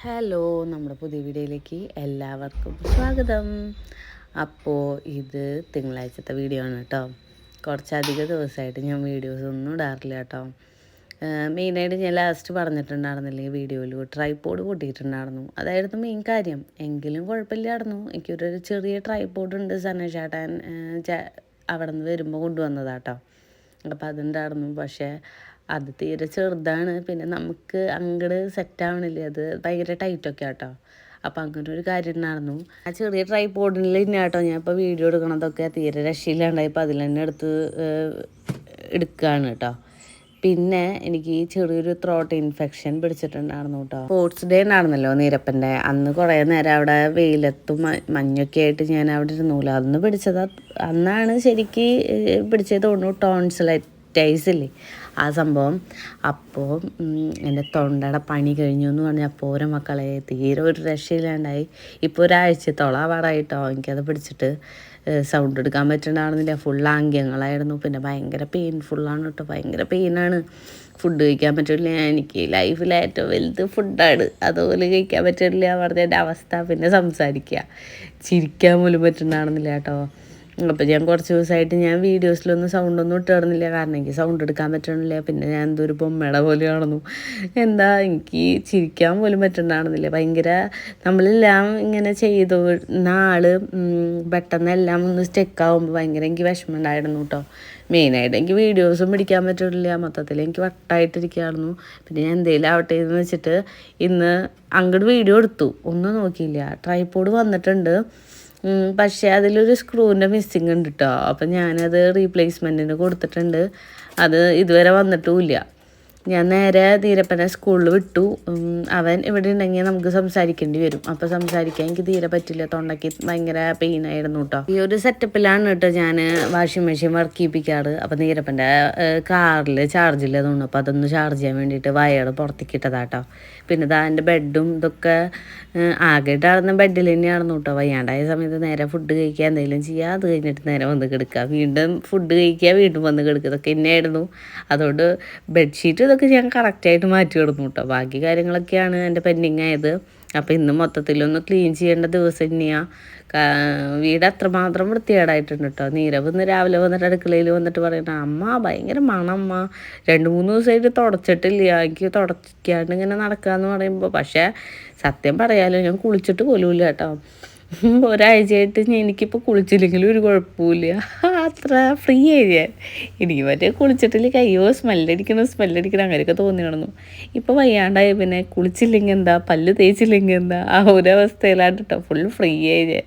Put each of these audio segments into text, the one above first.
Hello നമ്മുടെ പുതിയ വീഡിയോയിലേക്ക് എല്ലാവർക്കും സ്വാഗതം. അപ്പോൾ ഇത് തിങ്കളാഴ്ചത്തെ വീഡിയോ ആണ് കേട്ടോ. കുറച്ചധികം ദിവസമായിട്ട് ഞാൻ വീഡിയോസ് ഒന്നും ഇടാറില്ല കേട്ടോ. മെയിനായിട്ട് ഞാൻ ലാസ്റ്റ് പറഞ്ഞിട്ടുണ്ടായിരുന്നില്ലെങ്കിൽ വീഡിയോയിൽ ട്രൈപോഡ് പൊട്ടിയിട്ടുണ്ടായിരുന്നു അതായിരുന്നു മെയിൻ കാര്യം. എങ്കിലും കുഴപ്പമില്ലായിരുന്നു. എനിക്കൊരു ചെറിയ ട്രൈപോഡ് ഉണ്ട് സനേഷാട്ടാൻ അവിടെ നിന്ന് വരുമ്പോൾ കൊണ്ടുവന്നതാട്ടോ അപ്പോൾ അതുണ്ടായിരുന്നു. പക്ഷേ അത് തീരെ ചെറുതാണ്. പിന്നെ നമുക്ക് അങ്ങോട്ട് സെറ്റ് ആവണില്ലേ. അത് ഭയങ്കര ടൈറ്റൊക്കെ ആട്ടോ. അപ്പം അങ്ങനെ ഒരു കാര്യം ഉണ്ടായിരുന്നു. ആ ചെറിയ ട്രൈപോഡിൽ തന്നെ കേട്ടോ ഞാൻ ഇപ്പോൾ വീഡിയോ എടുക്കണതൊക്കെ തീരെ രക്ഷയില്ലാണ്ടായപ്പോൾ അതിൽ തന്നെ എടുത്ത് എടുക്കുകയാണ് കേട്ടോ പിന്നെ എനിക്ക് ഈ ചെറിയൊരു ത്രോട്ട് ഇൻഫെക്ഷൻ പിടിച്ചിട്ടുണ്ടായിരുന്നു കേട്ടോ സ്പോർട്സ് ഡേ ഉണ്ടായിരുന്നല്ലോ നീരപ്പന്റെ. അന്ന് കുറേ നേരം അവിടെ വെയിലത്തും മഞ്ഞൊക്കെ ആയിട്ട് ഞാൻ അവിടെ ഇരുന്നൂല. അന്ന് പിടിച്ചത് അന്നാണ് ശരിക്ക് പിടിച്ചത് തോന്നുന്നു ടോൺസിലൈറ്റൈസ് ഇല്ലേ ആ സംഭവം. അപ്പോൾ എന്റെ തൊണ്ടയുടെ പണി കഴിഞ്ഞു എന്ന് പറഞ്ഞാൽ പോരെ മക്കളെ തീരെ ഒരു രക്ഷയില്ലാണ്ടായി. ഇപ്പോൾ ഒരാഴ്ചത്തോളം ആവാറായിട്ടോ എനിക്കത് പിടിച്ചിട്ട് സൗണ്ട് എടുക്കാൻ പറ്റണ്ടായിരുന്നില്ല. ഫുൾ ആംഗ്യങ്ങളായിരുന്നു. പിന്നെ ഭയങ്കര പെയിൻഫുള്ളാണ് കേട്ടോ. ഭയങ്കര പെയിനാണ് ഫുഡ് കഴിക്കാൻ പറ്റില്ല എനിക്ക് ലൈഫിൽ ഏറ്റവും വലുത് ഫുഡാണ് അതുപോലെ കഴിക്കാൻ പറ്റില്ല പറഞ്ഞതിന്റെ അവസ്ഥ പിന്നെ സംസാരിക്കുക. ചിരിക്കാൻ പോലും പറ്റുന്നുണ്ടായിരുന്നില്ല കേട്ടോ. അപ്പോൾ ഞാൻ കുറച്ച് ദിവസമായിട്ട് ഞാൻ വീഡിയോസിലൊന്നും സൗണ്ടൊന്നും ഇട്ടിരുന്നില്ല കാരണം എനിക്ക് സൗണ്ട് എടുക്കാൻ പറ്റണില്ല. പിന്നെ ഞാൻ എന്തൊരു ബൊമ്മയുടെ പോലെ കാണുന്നു എന്താ എനിക്ക് ചിരിക്കാൻ പോലും പറ്റണ്ടാണെന്നില്ല ഭയങ്കര നമ്മളെല്ലാം ഇങ്ങനെ ചെയ്തു നാൾ പെട്ടെന്ന് എല്ലാം ഒന്ന് സ്റ്റെക്കാവുമ്പോൾ ഭയങ്കര എനിക്ക് വിഷമം ഉണ്ടായിരുന്നു കേട്ടോ മെയിനായിട്ട് എനിക്ക് വീഡിയോസും പിടിക്കാൻ പറ്റില്ല മൊത്തത്തിൽ എനിക്ക് വട്ടായിട്ടിരിക്കുകയായിരുന്നു. പിന്നെ ഞാൻ എന്തെങ്കിലും ആവട്ടെ എന്ന് വെച്ചിട്ട് ഇന്ന് അങ്ങോട്ട് വീഡിയോ എടുത്തു. ഒന്നും നോക്കിയില്ല. ട്രൈപ്പോഡ് വന്നിട്ടുണ്ട്. പക്ഷേ അതിലൊരു സ്ക്രൂവിന്റെ മിസ്സിങ് ഉണ്ട് കേട്ടോ അപ്പം ഞാനത് റീപ്ലേസ്മെന്റിന് കൊടുത്തിട്ടുണ്ട്. അത് ഇതുവരെ വന്നിട്ടുമില്ല ഞാൻ നേരെ ധീരപ്പനെ സ്കൂളിൽ വിട്ടു. അവൻ ഇവിടെ ഉണ്ടെങ്കിൽ നമുക്ക് സംസാരിക്കേണ്ടി വരും. അപ്പോൾ സംസാരിക്കാൻ എനിക്ക് തീരെ പറ്റില്ല. തൊണ്ടയ്ക്ക് ഭയങ്കര പെയിൻ ആയിരുന്നു കേട്ടോ ഈ ഒരു സെറ്റപ്പിലാണ് കേട്ടോ ഞാൻ വാഷിംഗ് മെഷീൻ വർക്ക് ചെയ്യിപ്പിക്കാറ് അപ്പോൾ ധീരപ്പന്റെ കാറിൽ ചാർജ് തോന്നുന്നു. അപ്പോൾ അതൊന്ന് ചാർജ് ചെയ്യാൻ വേണ്ടിയിട്ട് വയർ പുറത്തേക്ക് ഇട്ടതാട്ടോ പിന്നെ ഇതാ എന്റെ ബെഡും ഇതൊക്കെ ആകെ ഇട്ടാർന്ന ബെഡിൽ തന്നെയായിരുന്നു കേട്ടോ വയ്യാണ്ടായ സമയത്ത് നേരെ ഫുഡ് കഴിക്കുക എന്തെങ്കിലും ചെയ്യുക. അത് കഴിഞ്ഞിട്ട് നേരെ വന്ന് കിടക്കുക. വീണ്ടും ഫുഡ് കഴിക്കുക വീണ്ടും വന്ന് കിടക്കുക. ഇതൊക്കെ തന്നെയായിരുന്നു. അതുകൊണ്ട് ബെഡ്ഷീറ്റ് ഇതൊക്കെ ഞാൻ കറക്റ്റായിട്ട് മാറ്റി കിടന്നു കേട്ടോ ബാക്കി കാര്യങ്ങളൊക്കെയാണ് എന്റെ പെൻഡിങ് ആയത്. അപ്പോൾ ഇന്ന് മൊത്തത്തിലൊന്ന് ക്ലീൻ ചെയ്യേണ്ട ദിവസം തന്നെയാണ് വീട് അത്രമാത്രം വൃത്തികേടായിട്ടുണ്ട് കേട്ടോ നീരവ് ഇന്ന് രാവിലെ വന്നിട്ട് അടുക്കളയിൽ വന്നിട്ട് പറയുന്നത് അമ്മ ഭയങ്കര മണമ്മ. രണ്ട് മൂന്ന് ദിവസമായിട്ട് തുടച്ചിട്ടില്ല. എനിക്ക് തുടയ്ക്കാണ്ട് ഇങ്ങനെ നടക്കുക എന്ന് പറയുമ്പോൾ പക്ഷേ സത്യം പറയാലോ ഞാൻ കുളിച്ചിട്ട് പോലും ഇല്ല കേട്ടോ ഒരാഴ്ചയായിട്ട് എനിക്കിപ്പോൾ കുളിച്ചില്ലെങ്കിലും ഒരു കുഴപ്പമില്ല അത്ര ഫ്രീ ആയി ഞാൻ. എനിക്ക് മറ്റേ കുളിച്ചിട്ടില്ല കയ്യോ സ്മെല്ലടിക്കണം സ്മെല്ലടിക്കണം അങ്ങനെയൊക്കെ തോന്നി കിടന്നു ഇപ്പോൾ വയ്യാണ്ടായി പിന്നെ കുളിച്ചില്ലെങ്കിൽ എന്താ പല്ല് തേച്ചില്ലെങ്കിൽ എന്താ ആ ഒരു അവസ്ഥയിലാണ് കേട്ടോ ഫുൾ ഫ്രീ ആയി ഞാൻ.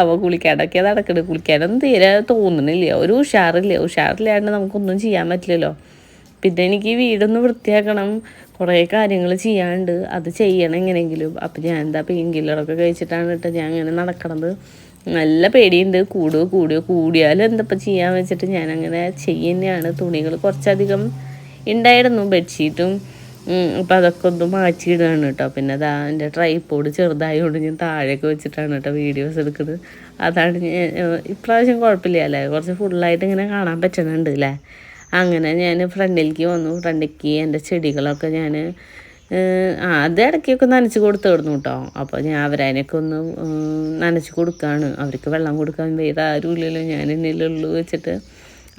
അപ്പോൾ കുളിക്കാണ്ടൊക്കെ നടക്കണത് കുളിക്കാനൊന്നും തീരെ തോന്നണില്ല. ഒരു ഉഷാറില്ല. ഉഷാറില്ലാണ്ട് നമുക്കൊന്നും ചെയ്യാൻ പറ്റില്ലല്ലോ. പിന്നെ എനിക്ക് വീടൊന്ന് വൃത്തിയാക്കണം. കുറേ കാര്യങ്ങൾ ചെയ്യാണ്ട് അത് ചെയ്യണം എങ്ങനെയെങ്കിലും. അപ്പം ഞാൻ എന്താ പെയിൻ കില്ലറൊക്കെ കഴിച്ചിട്ടാണ് കേട്ടോ ഞാൻ അങ്ങനെ നടക്കണത്. നല്ല പേടിയുണ്ട്. കൂടുകയോ കൂടുകയോ കൂടിയാലും എന്തപ്പം ചെയ്യാൻ വെച്ചിട്ട് ഞാൻ അങ്ങനെ ചെയ്യുന്നതാണ് തുണികൾ കുറച്ചധികം ഉണ്ടായിരുന്നു ബെഡ്ഷീറ്റും അപ്പം അതൊക്കെ ഒന്ന് മാറ്റിയിടുകയാണ് കേട്ടോ. പിന്നെ അതാ എന്റെ ട്രൈപ്പോഡ് ചെറുതായതുകൊണ്ട് ഞാൻ താഴേക്ക് വെച്ചിട്ടാണ് കേട്ടോ വീഡിയോസ് എടുക്കുന്നത്. അതാണ് ഞാൻ ഇപ്രാവശ്യം കുഴപ്പമില്ല അല്ലേ? കുറച്ച് ഫുള്ളായിട്ട് ഇങ്ങനെ കാണാൻ പറ്റുന്നുണ്ട് അല്ലേ? അങ്ങനെ ഞാൻ ഫ്രണ്ടിലേക്ക് വന്നു. ഫ്രണ്ടിലേക്ക് എന്റെ ചെടികളൊക്കെ ഞാൻ അത് ഇടയ്ക്കൊക്കെ നനച്ച് കൊടുത്തു വിടുന്നു കേട്ടോ അപ്പോൾ ഞാൻ അവരതിനൊക്കെ ഒന്ന് നനച്ച് കൊടുക്കുകയാണ് അവർക്ക് വെള്ളം കൊടുക്കാൻ വേറെ ആരും ഇല്ലല്ലോ. ഞാൻ എന്നിലുള്ളൂ വെച്ചിട്ട്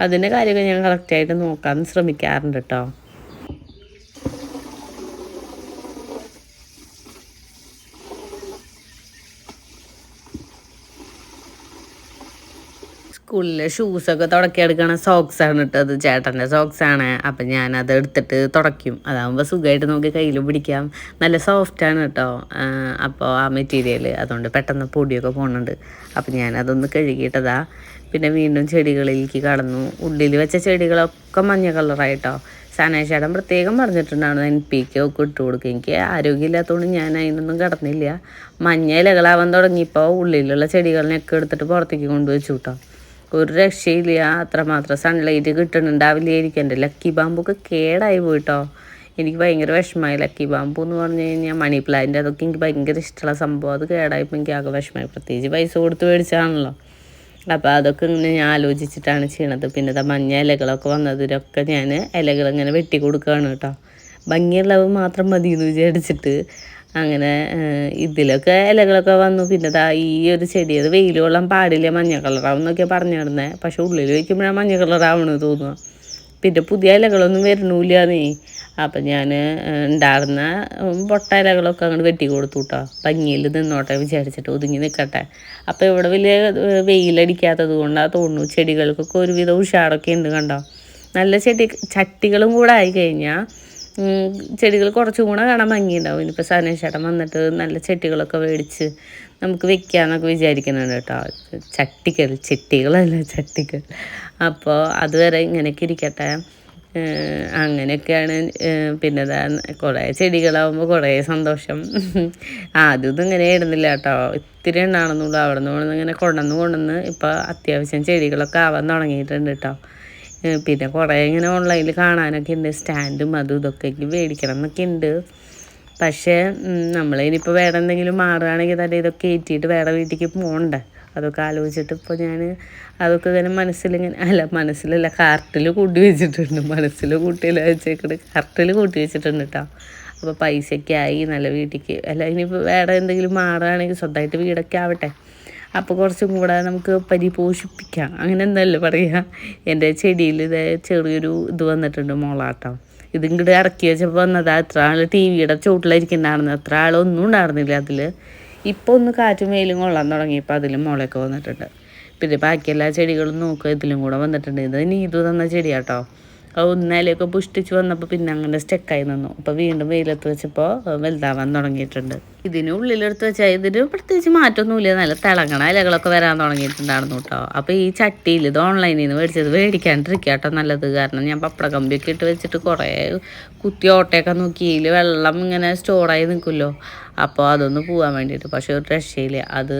അതിന്റെ കാര്യമൊക്കെ ഞാൻ കറക്റ്റായിട്ട് നോക്കാൻ ശ്രമിക്കാറുണ്ട് കേട്ടോ സ്കൂളിലെ ഷൂസൊക്കെ തുടക്കിയെടുക്കണ സോക്സ് ആണ് ഇട്ടത് ചേട്ടന്റെ സോക്സ് ആണ്. അപ്പം ഞാനത് എടുത്തിട്ട് തുടയ്ക്കും. അതാകുമ്പോൾ സുഖമായിട്ട് നമുക്ക് കയ്യിൽ പിടിക്കാം. നല്ല സോഫ്റ്റാണ് കേട്ടോ അപ്പോൾ ആ മെറ്റീരിയൽ അതുകൊണ്ട് പെട്ടെന്ന് പൊടിയൊക്കെ പോകുന്നുണ്ട് അപ്പം ഞാനതൊന്ന് കഴുകിയിട്ടതാ. പിന്നെ വീണ്ടും ചെടികളിലേക്ക് കടന്നു. ഉള്ളിൽ വെച്ച ചെടികളൊക്കെ മഞ്ഞ കളറായിട്ടോ സനേഷേടം പ്രത്യേകം പറഞ്ഞിട്ടുണ്ടാണ് എൻ പി കെ ഒക്കെ ഇട്ട് കൊടുക്കുക എനിക്ക് ആരോഗ്യമില്ലാത്തതുകൊണ്ട് ഞാൻ അതിനൊന്നും കിടന്നില്ല. മഞ്ഞ ഇലകളാവാൻ തുടങ്ങിയപ്പോൾ ഉള്ളിലുള്ള ചെടികളിനെയൊക്കെ എടുത്തിട്ട് പുറത്തേക്ക് കൊണ്ടുവച്ചു കേട്ടോ ഒരു രക്ഷയില്ല. അത്രമാത്രം സൺലൈറ്റ് കിട്ടുന്നുണ്ടാവില്ലായിരിക്കും എന്റെ ലക്കി ബാമ്പൊക്കെ കേടായി പോയിട്ടോ. എനിക്ക് ഭയങ്കര വിഷമമായി ലക്കി ബാമ്പു എന്ന് പറഞ്ഞു കഴിഞ്ഞാൽ മണി പ്ലാന്റ് അതൊക്കെ എനിക്ക് ഭയങ്കര ഇഷ്ടമുള്ള സംഭവം. അത് കേടായപ്പോൾ എനിക്ക് ആകെ വിഷമമായി. പ്രത്യേകിച്ച് പൈസ കൊടുത്ത് മേടിച്ചാണല്ലോ അപ്പോൾ അതൊക്കെ ഇങ്ങനെ ഞാൻ ആലോചിച്ചിട്ടാണ് ചെയ്യണത്. പിന്നെ ഇതാ മഞ്ഞ ഇലകളൊക്കെ വന്നതിലൊക്കെ ഞാൻ ഇലകൾ ഇങ്ങനെ വെട്ടി കൊടുക്കുകയാണ് കേട്ടോ. ഭംഗിയുള്ളവ് മാത്രം മതി എന്ന് വിചാരിച്ചിട്ട് അങ്ങനെ ഇതിലൊക്കെ ഇലകളൊക്കെ വന്നു. പിന്നെ ദാ ഈ ഒരു ചെടി അത് വെയിൽ കൊള്ളാൻ പാടില്ല മഞ്ഞ കളറാവും എന്നൊക്കെ പറഞ്ഞു കിടന്നത് പക്ഷെ ഉള്ളിൽ വയ്ക്കുമ്പോഴാണ് മഞ്ഞ കളറാവണമെന്ന് തോന്നുക പിന്നെ പുതിയ ഇലകളൊന്നും വരണില്ല നീ. അപ്പം ഞാൻ ഉണ്ടായിരുന്ന പൊട്ട ഇലകളൊക്കെ അങ്ങോട്ട് വെട്ടി കൊടുത്തു കേട്ടോ ഭംഗിയിൽ നിന്നോട്ടെ വിചാരിച്ചിട്ട് ഒതുങ്ങി നിൽക്കട്ടെ അപ്പോൾ ഇവിടെ വലിയ വെയിലടിക്കാത്തത് കൊണ്ടാണ് തോന്നുന്നു ചെടികൾക്കൊക്കെ ഒരുവിധം ഉഷാറൊക്കെ ഉണ്ട് കണ്ടോ. നല്ല ചെടി ചട്ടികളും കൂടെ ആയി കഴിഞ്ഞാൽ ചെടികൾ കുറച്ചും കൂടെ കാണാൻ ഭംഗിയുണ്ടാവും. ഇനിയിപ്പോൾ സനേഷേട്ടൻ വന്നിട്ട് നല്ല ചെട്ടികളൊക്കെ മേടിച്ച് നമുക്ക് വെക്കാമെന്നൊക്കെ വിചാരിക്കുന്നുണ്ട് കേട്ടോ. ചട്ടികൾ ചെട്ടികളല്ല ചട്ടികൾ. അപ്പോൾ അതുവരെ ഇങ്ങനെയൊക്കെ ഇരിക്കട്ടെ. അങ്ങനെയൊക്കെയാണ് പിന്നെ കുറേ ചെടികളാവുമ്പോൾ കുറേ സന്തോഷം. ആദ്യമൊന്നും ഇങ്ങനെ ഇടുന്നില്ല കേട്ടോ. ഇത്തിരി ഉണ്ടാണെന്നുള്ളൂ അവിടെ നിന്ന് ഇങ്ങനെ കൊണ്ടുവന്ന് കൊണ്ടുവന്ന് ഇപ്പോൾ അത്യാവശ്യം ചെടികളൊക്കെ ആവാൻ തുടങ്ങിയിട്ടുണ്ട് കേട്ടോ. പിന്നെ കുറേ ഇങ്ങനെ ഓൺലൈനിൽ കാണാനൊക്കെ ഉണ്ട് സ്റ്റാൻഡും അതും ഇതൊക്കെ മേടിക്കണം എന്നൊക്കെ ഉണ്ട് പക്ഷേ നമ്മൾ ഇനിയിപ്പോൾ വേറെ എന്തെങ്കിലും മാറുകയാണെങ്കിൽ തന്നെ ഇതൊക്കെ ഏറ്റിയിട്ട് വേറെ വീട്ടിലേക്ക് പോകണ്ടേ അതൊക്കെ ആലോചിച്ചിട്ട് ഇപ്പോൾ ഞാൻ അതൊക്കെ ഇങ്ങനെ മനസ്സിലിങ്ങനെ അല്ല മനസ്സിലല്ല കാർട്ടിൽ കൂട്ടി വെച്ചിട്ടുണ്ട്. മനസ്സിൽ കൂട്ടിയില്ല വെച്ചേക്കണ്. കാർട്ടിൽ കൂട്ടി വെച്ചിട്ടുണ്ട് കേട്ടോ അപ്പോൾ പൈസയ്ക്കായി നല്ല വീട്ടിലേക്ക് അല്ല ഇനിയിപ്പോൾ വേറെ എന്തെങ്കിലും മാറുകയാണെങ്കിൽ സ്വന്തമായിട്ട് വീടൊക്കെ ആവട്ടെ. അപ്പോൾ കുറച്ചും കൂടെ നമുക്ക് പരിപോഷിപ്പിക്കാം. അങ്ങനെ എന്തല്ലേ പറയുക എന്റെ ചെടിയിൽ ഇത് ചെറിയൊരു ഇത് വന്നിട്ടുണ്ട് മോളാട്ടം. ഇതിങ്ങോട്ട് ഇറക്കി വെച്ചപ്പോൾ വന്നതാ എത്ര ആൾ ടി വിയുടെ ചുവട്ടിലിരിക്കുന്നുണ്ടായിരുന്നു. എത്ര ആളൊന്നും ഉണ്ടായിരുന്നില്ല അതിൽ ഇപ്പോൾ ഒന്ന് കാറ്റും വെയിലും കൊള്ളാൻ തുടങ്ങിയപ്പോൾ അതിലും മുളയൊക്കെ വന്നിട്ടുണ്ട്. പിന്നെ ബാക്കി എല്ലാ ചെടികളും നോക്കുക ഇതിലും കൂടെ വന്നിട്ടുണ്ട്. ഇത് നീതു തന്ന ചെടിയാട്ടോ. ഒന്നേലൊക്കെ പുഷ്ടിച്ച് വന്നപ്പോൾ പിന്നെ അങ്ങനെ സ്റ്റെക്കായി നിന്നു. അപ്പോൾ വീണ്ടും വെയിലത്ത് വെച്ചപ്പോൾ വലുതാവാൻ തുടങ്ങിയിട്ടുണ്ട്. ഇതിന് ഉള്ളിലെടുത്ത് വെച്ചാൽ ഇതിന് പ്രത്യേകിച്ച് മാറ്റമൊന്നുമില്ല നല്ല തിളങ്ങണ ഇലകളൊക്കെ വരാൻ തുടങ്ങിയിട്ടുണ്ടായിരുന്നു കേട്ടോ അപ്പോൾ ഈ ചട്ടിയിൽ ഇത് ഓൺലൈനിൽ നിന്ന് മേടിച്ചത് മേടിക്കാണ്ടിരിക്കുക കേട്ടോ നല്ലത്. കാരണം ഞാൻ പപ്പട കമ്പിയൊക്കെ ഇട്ട് വെച്ചിട്ട് കുറേ കുത്തി ഓട്ടയൊക്കെ നോക്കി. വെള്ളം ഇങ്ങനെ സ്റ്റോറായി നിൽക്കുമല്ലോ അപ്പോൾ അതൊന്ന് പോകാൻ വേണ്ടിയിട്ട് പക്ഷേ ഒരു രക്ഷയില്ല. അത്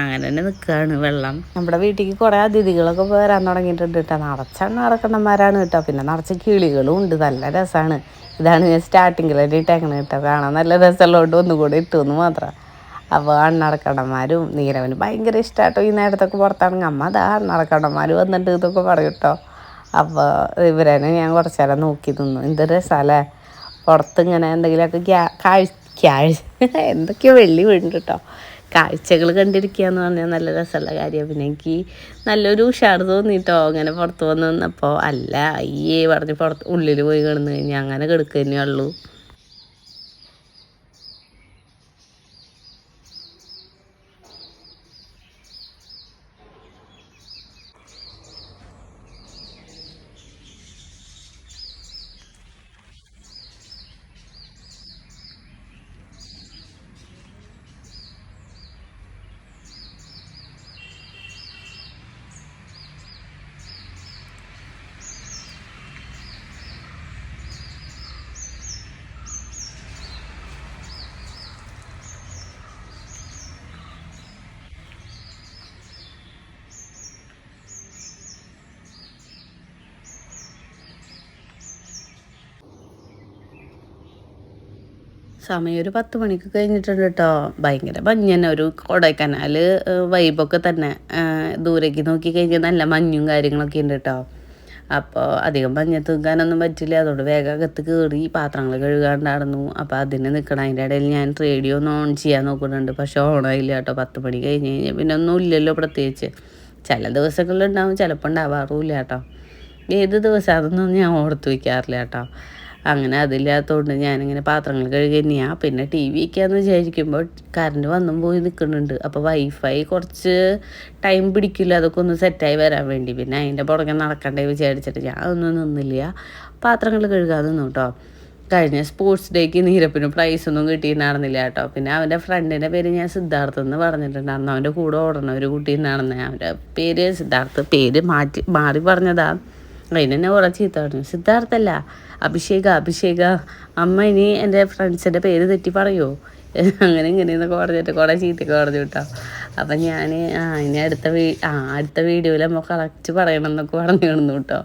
അങ്ങനെ തന്നെ നിൽക്കുകയാണ് വെള്ളം. നമ്മുടെ വീട്ടിലേക്ക് കുറേ അതിഥികളൊക്കെ വരാൻ തുടങ്ങിയിട്ടുണ്ട് കേട്ടോ നിറച്ച നടക്കണന്മാരാണ് കേട്ടോ പിന്നെ നടച്ച കിളികളും ഉണ്ട്. നല്ല രസമാണ് ഇതാണ് ഞാൻ സ്റ്റാർട്ടിങ്ങിലായിട്ട് ഇട്ടേക്കണത് കേട്ടോ കാണാൻ നല്ല രസമുള്ളതുകൊണ്ട് ഒന്നുകൂടെ ഇട്ടു എന്ന് മാത്രം. അപ്പോൾ അണ്ണടക്കടന്മാരും നീരവന് ഭയങ്കര ഇഷ്ടമാട്ടോ ഈ നേരത്തൊക്കെ പുറത്താണെങ്കിൽ അമ്മ അതാ അണ്ണടക്കടന്മാർ വന്നിട്ട് ഇതൊക്കെ പറയും കേട്ടോ അപ്പോൾ ഇവരെന്നെ ഞാൻ കുറച്ച് നേരം നോക്കി നിന്നു. എന്ത് രസമല്ലേ പുറത്ത് ഇങ്ങനെ എന്തെങ്കിലുമൊക്കെ കാഴ്ച കാഴ്ച എന്തൊക്കെയോ വെള്ളി വീഴുന്നുണ്ട് കേട്ടോ കാഴ്ചകൾ കണ്ടിരിക്കുക എന്ന് പറഞ്ഞാൽ നല്ല രസമുള്ള കാര്യമാണ് പിന്നെ എനിക്ക് നല്ലൊരു ഉഷാർ തോന്നിട്ടോ. അങ്ങനെ പുറത്ത് വന്ന് നിന്നപ്പോൾ അല്ല അയ്യേ പറഞ്ഞ് പുറത്ത് ഉള്ളിൽ പോയി കിടന്നു കഴിഞ്ഞാൽ അങ്ങനെ കിടക്കുക തന്നെയുള്ളൂ സമയം ഒരു പത്ത് മണിക്ക് കഴിഞ്ഞിട്ടുണ്ട് കേട്ടോ ഭയങ്കര തന്നെ. ഒരു കൊടൈക്കനാൽ വൈബൊക്കെ തന്നെ. ദൂരേക്ക് നോക്കി കഴിഞ്ഞാൽ നല്ല മഞ്ഞും കാര്യങ്ങളൊക്കെ ഉണ്ട് കേട്ടോ അപ്പോൾ അധികം മഞ്ഞ തൂങ്ങാനൊന്നും പറ്റില്ല. അതുകൊണ്ട് വേഗം അകത്ത് കയറി പാത്രങ്ങൾ കഴുകാണ്ടായിരുന്നു. അപ്പോൾ അതിന് നിൽക്കണം അതിന്റെ ഇടയിൽ ഞാൻ റേഡിയോ ഒന്ന് ഓൺ ചെയ്യാൻ നോക്കുന്നുണ്ട്. പക്ഷേ ഓണായില്ല കേട്ടോ പത്ത് മണി കഴിഞ്ഞ് കഴിഞ്ഞാൽ പിന്നെ ഒന്നും ഇല്ലല്ലോ പ്രത്യേകിച്ച്. ചില ദിവസങ്ങളിലുണ്ടാവും ചിലപ്പോൾ ഉണ്ടാവാറുമില്ല കേട്ടോ ഏത് ദിവസം അതൊന്നും ഞാൻ ഓർത്ത് വയ്ക്കാറില്ല കേട്ടോ അങ്ങനെ അതില്ലാത്തതുകൊണ്ട് ഞാനിങ്ങനെ പാത്രങ്ങൾ കഴുകി തന്നെയാണ് പിന്നെ ടി വി ഒക്കെയാന്ന് വിചാരിക്കുമ്പോൾ കറണ്ട് വന്നും പോയി നിൽക്കുന്നുണ്ട് അപ്പോൾ വൈഫൈ കുറച്ച് ടൈം പിടിക്കില്ല. അതൊക്കെ ഒന്ന് സെറ്റായി വരാൻ വേണ്ടി. പിന്നെ അതിന്റെ പുറകെ നടക്കണ്ടേ വിചാരിച്ചിട്ട് ഞാൻ ഒന്നും നിന്നില്ല. പാത്രങ്ങൾ കഴുകാൻ നിന്നു കേട്ടോ കഴിഞ്ഞ സ്പോർട്സ് ഡേക്ക് നീരപ്പിന് പ്രൈസൊന്നും കിട്ടിയിട്ടുണ്ടായിരുന്നില്ല കേട്ടോ പിന്നെ അവന്റെ ഫ്രണ്ടിന്റെ പേര് ഞാൻ സിദ്ധാർത്ഥ എന്ന് പറഞ്ഞിട്ടുണ്ടായിരുന്നു. അവന്റെ കൂടെ ഓടണ ഒരു കുട്ടി നിന്നാണെന്ന് അവന്റെ പേര് സിദ്ധാർത്ഥ്. പേര് മാറ്റി മാറി പറഞ്ഞതാണ് അതിനെന്നെ ചീത്ത പറഞ്ഞു. സിദ്ധാർത്ഥല്ല അഭിഷേക അഭിഷേക. അമ്മ ഇനി എന്റെ ഫ്രണ്ട്സിന്റെ പേര് തെറ്റി പറയുമോ അങ്ങനെ ഇങ്ങനെയെന്നൊക്കെ പറഞ്ഞിട്ട് കുറേ ചീത്തയൊക്കെ പറഞ്ഞു കേട്ടോ. അപ്പം ഞാൻ ആ ഇനി അടുത്ത വീ ആ അടുത്ത വീഡിയോയിൽ നമ്മൾ കറക്റ്റ് പറയണം എന്നൊക്കെ പറഞ്ഞു കിടന്നു കേട്ടോ.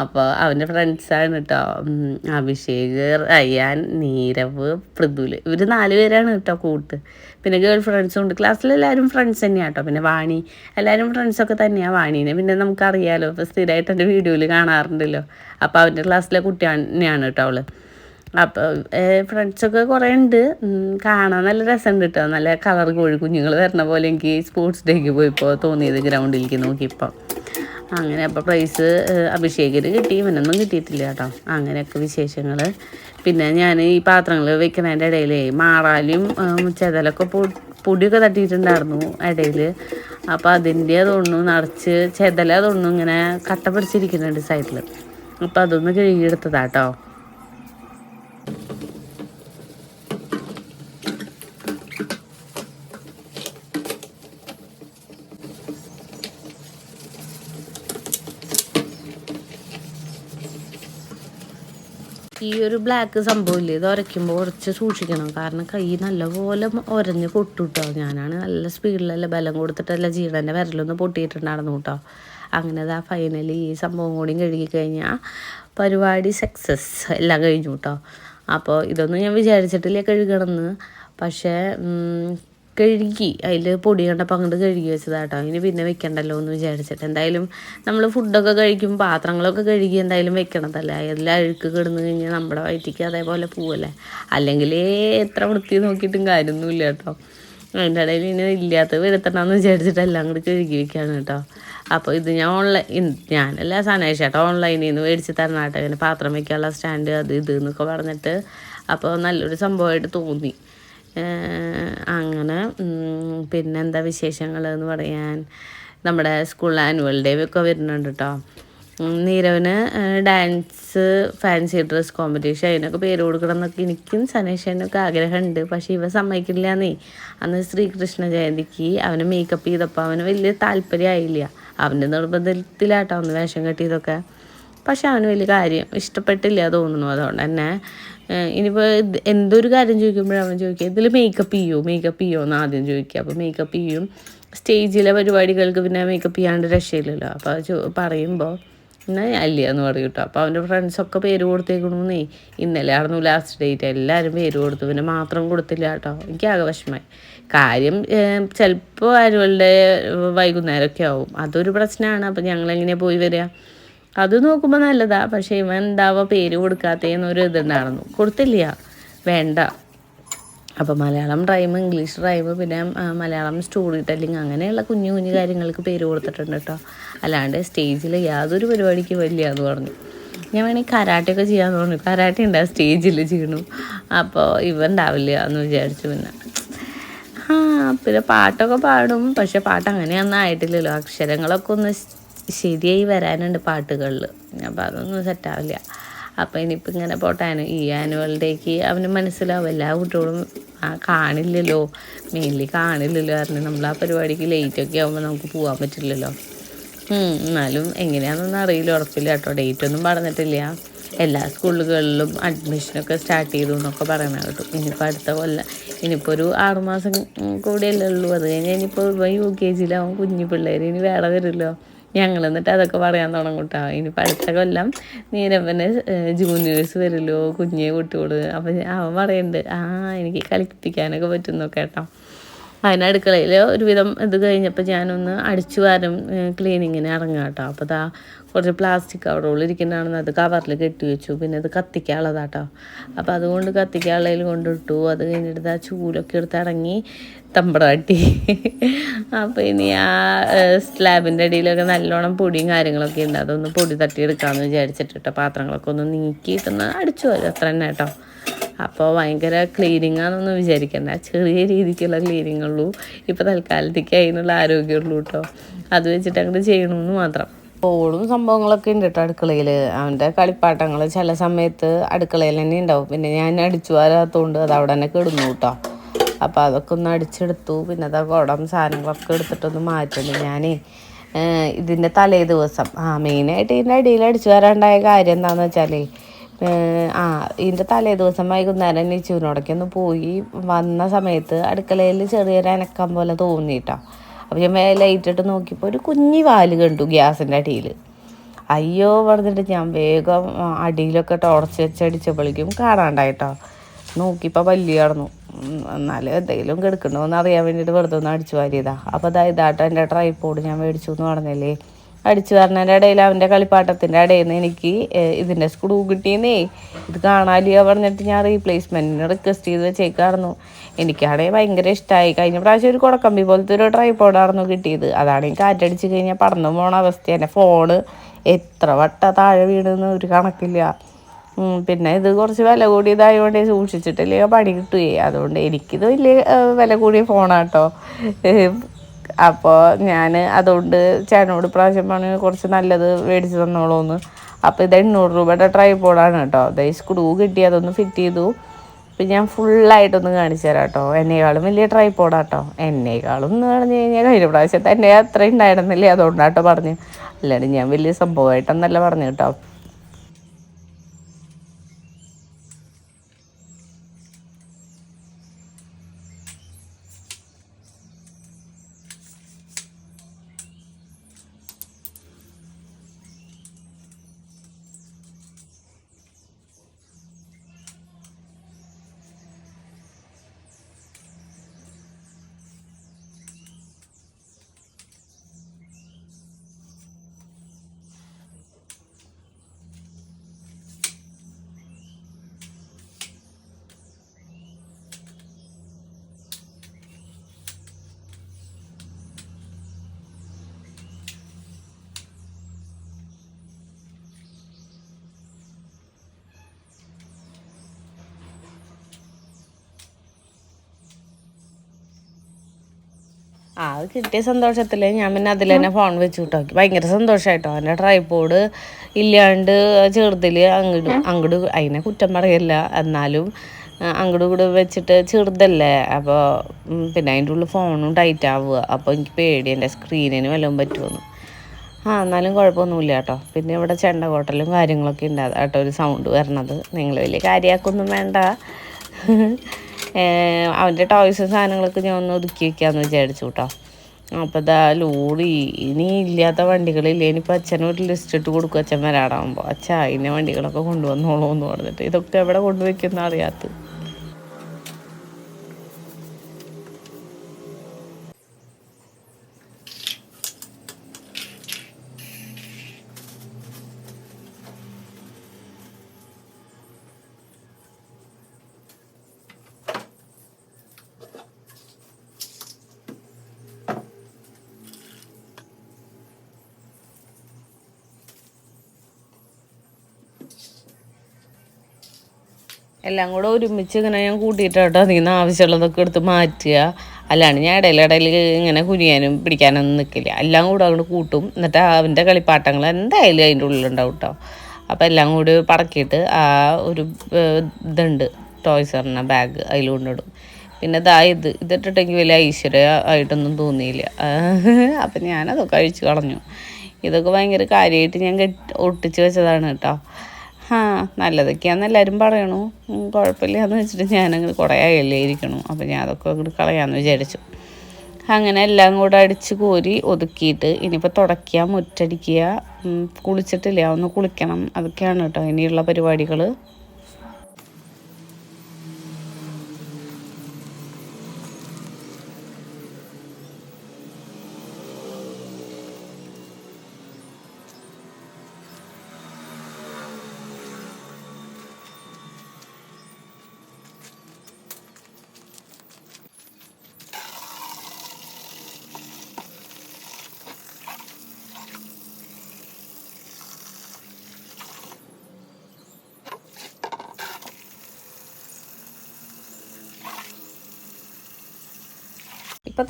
അപ്പോൾ അവന്റെ ഫ്രണ്ട്സാണ് കേട്ടോ അഭിഷേക് അയ്യാൻ നീരവ് പൃഥുൽ. ഇവർ നാല് പേരാണ് കേട്ടോ കൂട്ട്. പിന്നെ ഗേൾ ഫ്രണ്ട്സും ഉണ്ട്. ക്ലാസ്സിലെല്ലാവരും ഫ്രണ്ട്സ് തന്നെയാണ് കേട്ടോ പിന്നെ വാണി. എല്ലാവരും ഫ്രണ്ട്സൊക്കെ തന്നെയാണ് വാണീനെ. പിന്നെ നമുക്കറിയാലോ ഇപ്പോൾ സ്ഥിരമായിട്ട് എന്റെ വീഡിയോയിൽ കാണാറുണ്ടല്ലോ. അപ്പോൾ അവന്റെ ക്ലാസ്സിലെ കുട്ടി തന്നെയാണ് കേട്ടോ അവൾ അപ്പോൾ ഫ്രണ്ട്സൊക്കെ കുറേ ഉണ്ട്. കാണാൻ നല്ല രസമുണ്ട് കേട്ടോ നല്ല കളർ കോഴി കുഞ്ഞുങ്ങൾ വരണ പോലെ എനിക്ക് സ്പോർട്സ് ഡേക്ക് പോയപ്പോൾ തോന്നിയത് ഗ്രൗണ്ടിലേക്ക് നോക്കിയപ്പോൾ അങ്ങനെ അപ്പോൾ പ്രൈസ് അഭിഷേകിന് കിട്ടി ഇവനൊന്നും കിട്ടിയിട്ടില്ല കേട്ടോ. അങ്ങനെയൊക്കെ വിശേഷങ്ങൾ പിന്നെ ഞാൻ ഈ പാത്രങ്ങൾ വെക്കുന്നതിന്റെ ഇടയിൽ മാറാലും ചെതലൊക്കെ പൊടിയൊക്കെ തട്ടിയിട്ടുണ്ടായിരുന്നു ഇടയിൽ അപ്പോൾ അതിന്റെ അതൊന്നു നിറച്ച് ചെതല അതൊന്നും ഇങ്ങനെ കട്ട പിടിച്ചിരിക്കുന്നുണ്ട് സൈഡിൽ അപ്പോൾ അതൊന്ന് കഴുകിയെടുത്തതാട്ടോ ഒരു ബ്ലാക്ക് സംഭവമില്ലേ? ഇത് ഉരയ്ക്കുമ്പോൾ കുറച്ച് സൂക്ഷിക്കണം. കാരണം കൈ നല്ലപോലെ ഉരഞ്ഞ് കൊട്ടുട്ടോ ഞാനാണ് നല്ല സ്പീഡിലല്ല ബലം കൊടുത്തിട്ടല്ല ജീടന്റെ വിരലൊന്ന് പൊട്ടിയിട്ടുണ്ടായിരുന്നു കേട്ടോ. അങ്ങനെ അതാ ഫൈനലി ഈ സംഭവം കൂടി കഴുകി കഴിഞ്ഞാൽ പരിപാടി സക്സസ് എല്ലാം കഴിഞ്ഞു കേട്ടോ. അപ്പോൾ ഇതൊന്നും ഞാൻ വിചാരിച്ചിട്ടില്ല കഴുകണമെന്ന്. പക്ഷേ കഴുകി അതിൽ പൊടി കണ്ടപ്പോൾ അങ്ങോട്ട് കഴുകി വെച്ചതാട്ടോ. ഇനി പിന്നെ വെക്കണ്ടല്ലോ എന്ന് വിചാരിച്ചിട്ട്. എന്തായാലും നമ്മൾ ഫുഡൊക്കെ കഴിക്കും പാത്രങ്ങളൊക്കെ കഴുകി എന്തായാലും വെക്കണതല്ലേ. അതിൽ അഴുക്ക് കിടന്നു കഴിഞ്ഞാൽ നമ്മുടെ വയറ്റിക്ക് അതേപോലെ പോവല്ലേ. അല്ലെങ്കിൽ എത്ര വൃത്തി നോക്കിയിട്ടും കാര്യമൊന്നുമില്ല കേട്ടോ. അതിന്റെ ഇടയിൽ ഇനി ഇല്ലാത്തത് വരുത്തണമെന്ന് വിചാരിച്ചിട്ട് എല്ലാം കൂടി കഴുകി വെക്കുകയാണ് കേട്ടോ. അപ്പോൾ ഇത് ഞാൻ ഓൺലൈൻ ഞാനല്ല സനേഷ് ചേട്ടാ ഓൺലൈനിൽ നിന്ന് മേടിച്ച് തരണം കേട്ടോ. ഇങ്ങനെ പാത്രം വയ്ക്കാനുള്ള സ്റ്റാൻഡ് അത് ഇത് എന്നൊക്കെ പറഞ്ഞിട്ട് അപ്പോൾ നല്ലൊരു സംഭവമായിട്ട് തോന്നി. അങ്ങനെ പിന്നെന്താ വിശേഷങ്ങൾ എന്ന് പറയാൻ നമ്മുടെ സ്കൂൾ ആനുവൽ ഡേ ഒക്കെ വരുന്നുണ്ട് കേട്ടോ നീരവന് നീരവിന് ഡാൻസ് ഫാൻസി ഡ്രസ് കോമ്പറ്റീഷൻ അതിനൊക്കെ പേര് കൊടുക്കണം എന്നൊക്കെ എനിക്കും സനേഷനൊക്കെ ആഗ്രഹമുണ്ട്. പക്ഷേ ഇവ സമ്മതിക്കില്ല നീ അന്ന് ശ്രീകൃഷ്ണ ജയന്തിക്ക് അവന് മേക്കപ്പ് ചെയ്തപ്പോൾ അവന് വലിയ താല്പര്യമായില്ല. അവന്റെ നിർബന്ധത്തിലാട്ടോ അന്ന് വേഷം കെട്ടിയതൊക്കെ. പക്ഷെ അവന് വലിയ കാര്യം ഇഷ്ടപ്പെട്ടില്ല തോന്നുന്നു അതുകൊണ്ട് തന്നെ ഇനിയിപ്പോൾ എന്തൊരു കാര്യം ചോദിക്കുമ്പോഴും അവൻ ചോദിക്കുക ഇതിൽ മേക്കപ്പ് ചെയ്യോ മേക്കപ്പ് ചെയ്യോ എന്ന് ആദ്യം ചോദിക്കുക. അപ്പോൾ മേക്കപ്പ് ചെയ്യും. സ്റ്റേജിലെ പരിപാടികൾക്ക് പിന്നെ മേക്കപ്പ് ചെയ്യാണ്ട് രക്ഷയില്ലല്ലോ. അപ്പോൾ ചോ പറയുമ്പോൾ എന്നാൽ അല്ല? എന്ന് പറയും കേട്ടോ. അപ്പോൾ അവന്റെ ഫ്രണ്ട്സൊക്കെ പേര് കൊടുത്തേക്കണമെന്നേ ഇന്നലെ ആയിരുന്നു ലാസ്റ്റ് ഡേറ്റ് എല്ലാവരും പേര് കൊടുത്തു. പിന്നെ മാത്രം കൊടുത്തില്ല കേട്ടോ. എനിക്ക് ആകെ വിഷമമായി. കാര്യം ചിലപ്പോൾ ആരുകളുടെ വൈകുന്നേരമൊക്കെ ആവും. അതൊരു പ്രശ്നമാണ് അപ്പോൾ ഞങ്ങളെങ്ങനെയാണ് പോയി വരിക? അത് നോക്കുമ്പോൾ നല്ലതാ. പക്ഷേ ഇവൻ എന്താവോ പേര് കൊടുക്കാത്തേന്നൊരു ഇതുണ്ടായിരുന്നു കൊടുത്തില്ല. വേണ്ട. അപ്പോൾ മലയാളം റൈം ഇംഗ്ലീഷ് റൈം പിന്നെ മലയാളം സ്റ്റോറി ടെല്ലിങ് അങ്ങനെയുള്ള കുഞ്ഞു കുഞ്ഞു കാര്യങ്ങൾക്ക് പേര് കൊടുത്തിട്ടുണ്ട് കേട്ടോ അല്ലാണ്ട് സ്റ്റേജിൽ യാതൊരു പരിപാടിക്ക് വലിയ എന്ന് പറഞ്ഞു. ഞാൻ വേണമെങ്കിൽ കരാട്ടയൊക്കെ ചെയ്യാമെന്ന് പറഞ്ഞു. കരാട്ടെ ഉണ്ടാവും സ്റ്റേജിൽ ചെയ്യണു. അപ്പോൾ ഇവ ഉണ്ടാവില്ല എന്ന് വിചാരിച്ചു പിന്നെ. ആ പിന്നെ പാട്ടൊക്കെ പാടും. പക്ഷെ പാട്ട് അങ്ങനെയൊന്നും ആയിട്ടില്ലല്ലോ. അക്ഷരങ്ങളൊക്കെ ഒന്ന് ശരിയായി വരാനുണ്ട് പാട്ടുകളിൽ അപ്പോൾ അതൊന്നും സെറ്റാവില്ല അപ്പോൾ ഇനിയിപ്പോൾ ഇങ്ങനെ പോട്ടാണ്. ഈ ആനുവൽ ഡേക്ക് അവന് മനസ്സിലാവും എല്ലാ കുട്ടികളും ആ കാണില്ലല്ലോ. മെയിൻലി കാണില്ലല്ലോ കാരണം നമ്മൾ ആ പരിപാടിക്ക് ലേറ്റൊക്കെ ആകുമ്പോൾ നമുക്ക് പോകാൻ പറ്റില്ലല്ലോ. എന്നാലും എങ്ങനെയാണെന്നൊന്നും അറിയില്ല. ഉറപ്പില്ല കേട്ടോ. ഡേറ്റ് ഒന്നും പറഞ്ഞിട്ടില്ല. എല്ലാ സ്കൂളുകളിലും അഡ്മിഷനൊക്കെ സ്റ്റാർട്ട് ചെയ്തു എന്നൊക്കെ പറയണ കേട്ടു. ഇനിയിപ്പോൾ അടുത്ത കൊല്ലം ഇനിയിപ്പോൾ ഒരു ആറുമാസം കൂടിയല്ലേ ഉള്ളൂ. അത് കഴിഞ്ഞാൽ ഇനിയിപ്പോൾ യു കെ ജിയിലാവും കുഞ്ഞു പിള്ളേർ ഇനി വേറെ വരുമല്ലോ ഞങ്ങൾ എന്നിട്ട് അതൊക്കെ പറയാൻ തുടങ്ങും കേട്ടോ ഇനിയിപ്പോൾ അടുത്ത കൊല്ലം നീരപ്പന് ജൂനിയേഴ്സ് വരുമല്ലോ കുഞ്ഞേ കുട്ടിയോട്. അപ്പം അവൻ പറയുന്നുണ്ട് ആ എനിക്ക് കളിപ്പിക്കാനൊക്കെ പറ്റുന്നൊക്കെ കേട്ടോ. അതിന് അടുക്കളയിൽ ഒരുവിധം ഇത് കഴിഞ്ഞപ്പോൾ ഞാനൊന്ന് അടിച്ചു വാരം ക്ലീനിങ്ങിന് ഇറങ്ങാം കേട്ടോ അപ്പോൾ ദാ കുറച്ച് പ്ലാസ്റ്റിക് അവിടെ ഇരിക്കുന്നതാണെന്ന് അത് കവറിൽ കെട്ടി വെച്ചു. പിന്നെ അത് കത്തിക്കാനുള്ളതാട്ടോ അപ്പോൾ അതുകൊണ്ട് കത്തിക്കാനുള്ളതിൽ കൊണ്ടിട്ടു അത് കഴിഞ്ഞിട്ട് ആ ചൂലൊക്കെ എടുത്ത് ഇറങ്ങി തമ്പടാട്ടി അപ്പോൾ ഇനി ആ സ്ലാബിന്റെ അടിയിലൊക്കെ നല്ലോണം പൊടിയും കാര്യങ്ങളൊക്കെ ഉണ്ട്. അതൊന്ന് പൊടി തട്ടിയെടുക്കാമെന്ന് വിചാരിച്ചിട്ട് കേട്ടോ പാത്രങ്ങളൊക്കെ ഒന്ന് നീക്കിയിട്ടൊന്ന് അടിച്ചു വരും. അത്ര തന്നെ കേട്ടോ അപ്പോൾ ഭയങ്കര ക്ലീനിങ് ആണെന്നൊന്നും വിചാരിക്കണ്ട. ചെറിയ രീതിക്കുള്ള ക്ലീനിങ് ഉള്ളൂ. ഇപ്പോൾ തൽക്കാലത്തേക്ക് അതിനുള്ള ആരോഗ്യമുള്ളൂ കേട്ടോ അത് വെച്ചിട്ട് അങ്ങോട്ട് ചെയ്യണമെന്ന് മാത്രം. ഓളും സംഭവങ്ങളൊക്കെ ഉണ്ട് കേട്ടോ അടുക്കളയിൽ അവന്റെ കളിപ്പാട്ടങ്ങൾ ചില സമയത്ത് അടുക്കളയിൽ തന്നെ ഉണ്ടാവും. പിന്നെ ഞാൻ അടിച്ചു വരാത്തതുകൊണ്ട് അത് അവിടെ തന്നെ കിടന്നു കേട്ടോ അപ്പോൾ അതൊക്കെ ഒന്ന് അടിച്ചെടുത്തു. പിന്നെ അതാ കുടം സാധനങ്ങളൊക്കെ എടുത്തിട്ടൊന്ന് മാറ്റുന്നു ഞാനേ. ഇതിന്റെ തലേ ദിവസം. ആ മെയിനായിട്ട് ഇതിന്റെ അടിയിൽ അടിച്ചു വരാണ്ടായ കാര്യം എന്താണെന്ന് വെച്ചാലേ ഏഹ് ആ ഇതിന്റെ തലേ ദിവസം വൈകുന്നേരം നിച്ചുവിനോടൊക്കെ ഒന്ന് പോയി വന്ന സമയത്ത് അടുക്കളയിൽ ചെറിയൊരു അനക്കം പോലെ തോന്നിയിട്ടോ. അപ്പോൾ ഞാൻ ലൈറ്റ് നോക്കിയപ്പോൾ ഒരു കുഞ്ഞി വാൽ കണ്ടു ഗ്യാസിന്റെ അടിയിൽ. അയ്യോ പറഞ്ഞിട്ട് ഞാൻ വേഗം അടിയിലൊക്കെ ടോർച്ച് വെച്ചടിച്ചപ്പോഴേക്കും കാണാണ്ടായിട്ടോ. നോക്കിയപ്പോൾ വലിയ കടന്നു. എന്നാലും എന്തെങ്കിലും കിടക്കണോ എന്ന് അറിയാൻ വേണ്ടിയിട്ട് വെറുതെ ഒന്ന് അടിച്ചു വാരിയതാ. അപ്പോൾ അതായത് ആട്ടോ എന്റെ ട്രൈപ്പോഡ് ഞാൻ മേടിച്ചു എന്ന് പറഞ്ഞല്ലേ? അടിച്ചു പറഞ്ഞതിന്റെ ഇടയിൽ അവന്റെ കളിപ്പാട്ടത്തിന്റെ ഇടയിൽ നിന്ന് എനിക്ക് ഇതിന്റെ സ്ക്രൂ കിട്ടിയെന്നേ ഇത് കാണാലിയോ പറഞ്ഞിട്ട് ഞാൻ റീപ്ലേസ്മെന്റിന് റിക്വസ്റ്റ് ചെയ്ത് വെച്ചേക്കായിരുന്നു. എനിക്കാണെങ്കിൽ ഭയങ്കര ഇഷ്ടമായി കഴിഞ്ഞ പ്രാവശ്യം ഒരു കുടക്കമ്പി പോലത്തെ ഒരു ട്രൈപ്പോഡായിരുന്നു കിട്ടിയത്. അതാണെങ്കിൽ കാറ്റടിച്ച് കഴിഞ്ഞാൽ പറന്നു പോണ അവസ്ഥ. എന്റെ ഫോണ് എത്ര വട്ട താഴെ വീണെന്ന് ഒരു കണക്കില്ല. പിന്നെ ഇത് കുറച്ച് വില കൂടിയതായതുകൊണ്ട് സൂക്ഷിച്ചിട്ടില്ലേ പണി കിട്ടുകയെ. അതുകൊണ്ട് എനിക്കിത് വലിയ വില കൂടിയ ഫോണാട്ടോ അപ്പോൾ ഞാൻ അതുകൊണ്ട് ചേട്ടനോട് പ്രാവശ്യം പറഞ്ഞു കുറച്ച് നല്ലത് മേടിച്ച് തന്നോളൂന്ന്. അപ്പോൾ ഇത് എണ്ണൂറ് രൂപയുടെ ട്രൈപോഡാണ് കേട്ടോ. അതായത് സ്ക്രൂ കിട്ടി അതൊന്ന് ഫിറ്റ് ചെയ്തു. ഇപ്പം ഞാൻ ഫുള്ളായിട്ടൊന്ന് കാണിച്ചു തരാം കേട്ടോ. എന്നേക്കാളും വലിയ ട്രൈപോഡാട്ടോ എന്നേക്കാളും എന്ന് പറഞ്ഞു കഴിഞ്ഞാൽ കഴിഞ്ഞ പ്രാവശ്യത്തെ എന്നെ അത്ര ഉണ്ടായിരുന്നില്ലേ? അതുകൊണ്ടാട്ടോ പറഞ്ഞു. അല്ലാണ്ട് ഞാൻ വലിയ സംഭവമായിട്ടൊന്നല്ല പറഞ്ഞു കേട്ടോ. ആ അത് കിട്ടിയ സന്തോഷത്തിൽ ഞാൻ പിന്നെ അതിൽ തന്നെ ഫോൺ വെച്ച് കിട്ടോ ഭയങ്കര സന്തോഷമായിട്ടോ എന്റെ ട്രൈപോഡ് ഇല്ലാണ്ട് ചെറുതിൽ അങ്ങോട്ട് അങ്ങോട്ട് അതിനെ കുറ്റം പറയല്ല. എന്നാലും അങ്ങോട്ട് കൂടെ വെച്ചിട്ട് ചെറുതല്ലേ. അപ്പോൾ പിന്നെ അതിന്റെ ഉള്ളിൽ ഫോണും ടൈറ്റ് ആവുക. അപ്പോൾ എനിക്ക് പേടി. എന്റെ സ്ക്രീനിന് വല്ലതും പറ്റുമെന്ന് ആ എന്നാലും കുഴപ്പമൊന്നുമില്ല കേട്ടോ. പിന്നെ ഇവിടെ ചെണ്ട കോട്ടലും കാര്യങ്ങളൊക്കെ ഉണ്ടാകും കേട്ടോ ഒരു സൗണ്ട് വരണത്. നിങ്ങൾ വലിയ കാര്യമാക്കൊന്നും വേണ്ട. അവന്റെ ടോയ്സ് സാധനങ്ങളൊക്കെ ഞാൻ ഒന്ന് ഒതുക്കി വെക്കാമെന്ന് വിചാരിച്ചു കേട്ടോ അപ്പോൾ ഇതാ ലോറി ഇനി ഇല്ലാത്ത വണ്ടികളില്ല? ഇനിയിപ്പോൾ അച്ഛനൊരു ലിസ്റ്റ് ഇട്ട് കൊടുക്കും അച്ഛൻ വരാടാകുമ്പോൾ അച്ഛാ ഇന്ന വണ്ടികളൊക്കെ കൊണ്ടുവന്നോളൂ എന്ന് പറഞ്ഞിട്ട്. ഇതൊക്കെ എവിടെ കൊണ്ടുവയ്ക്കുന്ന അറിയാത്തത്. എല്ലാം കൂടെ ഒരുമിച്ച് ഇങ്ങനെ ഞാൻ കൂട്ടിയിട്ടോ അതിൽ നിന്ന് ആവശ്യമുള്ളതൊക്കെ എടുത്ത് മാറ്റുക. അല്ലാണ്ട് ഞാൻ ഇടയിലിടയിൽ ഇങ്ങനെ കുനിയാനും പിടിക്കാനൊന്നും നിൽക്കില്ല എല്ലാം കൂടെ അങ്ങോട്ട് കൂട്ടും. എന്നിട്ട് അവന്റെ കളിപ്പാട്ടങ്ങൾ എന്തായാലും അതിന്റെ ഉള്ളിലുണ്ടാവും കേട്ടോ അപ്പോൾ എല്ലാം കൂടി പടക്കിയിട്ട് ആ ഒരു ഇതുണ്ട്. ടോയ്സ് പറഞ്ഞ ബാഗ് അതിൽ കൊണ്ടിടും പിന്നെ ഇതാ ഇത് ഇതിട്ടിട്ടെങ്കിൽ വലിയ ഐശ്വര്യ ആയിട്ടൊന്നും തോന്നിയില്ല. അപ്പം ഞാനതൊക്കെ അഴിച്ചു കളഞ്ഞു. ഇതൊക്കെ ഭയങ്കര കാര്യമായിട്ട് ഞാൻ കെട്ടി ഒട്ടിച്ച് വെച്ചതാണ് കേട്ടോ ആ നല്ലതൊക്കെയാണെന്ന് എല്ലാവരും പറയണു. കുഴപ്പമില്ല എന്ന് വെച്ചിട്ട് ഞാനങ്ങനെ കുറേ ആയല്ലേ ഇരിക്കണു. അപ്പോൾ ഞാൻ അതൊക്കെ അങ്ങോട്ട് കളയാമെന്ന് വിചാരിച്ചു. അങ്ങനെ എല്ലാം കൂടെ അടിച്ച് കോരി ഒതുക്കിയിട്ട് ഇനിയിപ്പോൾ തുടയ്ക്കുക മുറ്റടിക്കുക കുളിച്ചിട്ടില്ല? ഒന്ന് കുളിക്കണം. അതൊക്കെയാണ് കേട്ടോ ഇനിയുള്ള പരിപാടികൾ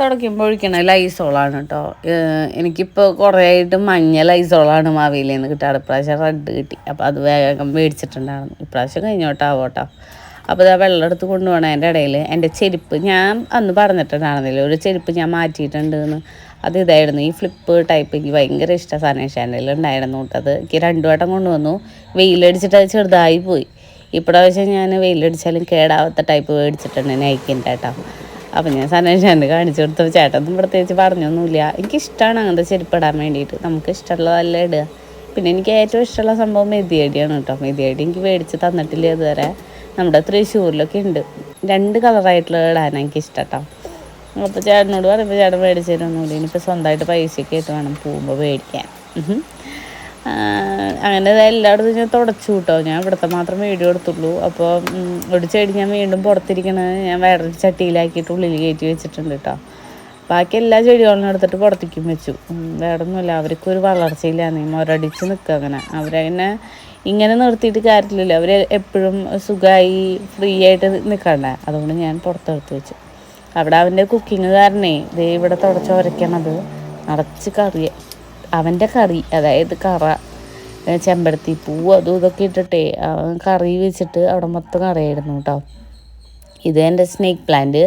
തുടക്കുമ്പോൾ ലൈസോളാണ് കേട്ടോ എനിക്കിപ്പോൾ കുറേ ആയിട്ട് മഞ്ഞ ലൈസോളാണ് മാവിയിൽ നിന്ന് കിട്ടാറ് ഇപ്രാവശ്യം റെഡ് കിട്ടി. അപ്പോൾ അത് വേഗം മേടിച്ചിട്ടുണ്ടായിരുന്നു. ഇപ്രാവശ്യം കഴിഞ്ഞോട്ടാവോ കേട്ടോ അപ്പോൾ ഇതാ വെള്ളം എടുത്ത് കൊണ്ടുപോകണം എന്റെ ഇടയിൽ എന്റെ ചെരുപ്പ് ഞാൻ അന്ന് പറഞ്ഞിട്ടുണ്ടായിരുന്നില്ല ഒരു ചെരുപ്പ് ഞാൻ മാറ്റിയിട്ടുണ്ട് എന്ന് അത് ഇതായിരുന്നു. ഈ ഫ്ലിപ്പ് ടൈപ്പ് എനിക്ക് ഭയങ്കര ഇഷ്ടം ചാനലിൽ ഉണ്ടായിരുന്നു കേട്ടത് എനിക്ക് രണ്ടു വട്ടം കൊണ്ടുവന്നു. വെയിലടിച്ചിട്ട് അത് ചെറുതായി പോയി. ഇപ്രാവശ്യം ഞാൻ വെയിലടിച്ചാലും കേടാവാത്ത ടൈപ്പ് മേടിച്ചിട്ടുണ്ട് നൈക്കിന്റെ കേട്ടോ. അപ്പം ഞാൻ സനേഷാന്റെ കാണിച്ചു കൊടുത്തപ്പോൾ ചേട്ടനൊന്നും പ്രത്യേകിച്ച് പറഞ്ഞൊന്നുമില്ല. എനിക്കിഷ്ടമാണ് അങ്ങനത്തെ ചെരുപ്പിടാൻ വേണ്ടിയിട്ട്. നമുക്ക് ഇഷ്ടമുള്ളതല്ല ഇടുക. പിന്നെ എനിക്ക് ഏറ്റവും ഇഷ്ടമുള്ള സംഭവം മെതിയടിയാണ് കേട്ടോ. മെതിയടി എനിക്ക് മേടിച്ച് തന്നിട്ടില്ല ഇതുവരെ. നമ്മുടെ തൃശ്ശൂരിലൊക്കെ ഉണ്ട്. രണ്ട് കളറായിട്ടുള്ള ഇടാനാണ് എനിക്ക് ഇഷ്ടം കേട്ടോ. അപ്പോൾ ചേട്ടനോട് പറയുമ്പോൾ ചേട്ടൻ മേടിച്ചു തരുമൊന്നുമില്ല ഇനിയിപ്പോൾ സ്വന്തമായിട്ട് പൈസയൊക്കെ ആയിട്ട് വേണം പോകുമ്പോൾ മേടിക്കാൻ. അങ്ങനെ എല്ലായിടത്തും ഞാൻ തുടച്ചു കിട്ടോ. ഞാൻ ഇവിടുത്തെ മാത്രം വീഡിയോ എടുത്തുള്ളൂ. അപ്പോൾ ഒരു ചെടി ഞാൻ വീണ്ടും പുറത്തിരിക്കണത് ഞാൻ വേറൊരു ചട്ടിയിലാക്കിയിട്ട് ഉള്ളിൽ കയറ്റി വെച്ചിട്ടുണ്ട് കേട്ടോ. ബാക്കി എല്ലാ ചെടികളും എടുത്തിട്ട് പുറത്തേക്കും വെച്ചു. വേറെ ഒന്നുമില്ല അവർക്കൊരു വളർച്ചയില്ലാന്ന് മൊരടിച്ച് നിൽക്കുക അങ്ങനെ. അവരങ്ങനെ ഇങ്ങനെ നിർത്തിയിട്ട് കാര്യമില്ലല്ലോ. അവർ എപ്പോഴും സുഖമായി ഫ്രീ ആയിട്ട് നിൽക്കണ്ടേ? അതുകൊണ്ട് ഞാൻ പുറത്തെടുത്ത് വെച്ചു. അവിടെ അവന്റെ കുക്കിങ് കാരണേ ദേ ഇവിടെ തുടച്ചൊരയ്ക്കണത് നിറച്ച് കറി അവന്റെ കറി അതായത് കറ ചെമ്പരത്തി പൂവ് അതും ഇതൊക്കെ ഇട്ടിട്ടേ കറി വെച്ചിട്ട് അവിടെ മൊത്തം കറിയായിരുന്നു കേട്ടോ ഇത് എന്റെ സ്നേക്ക് പ്ലാന്റ്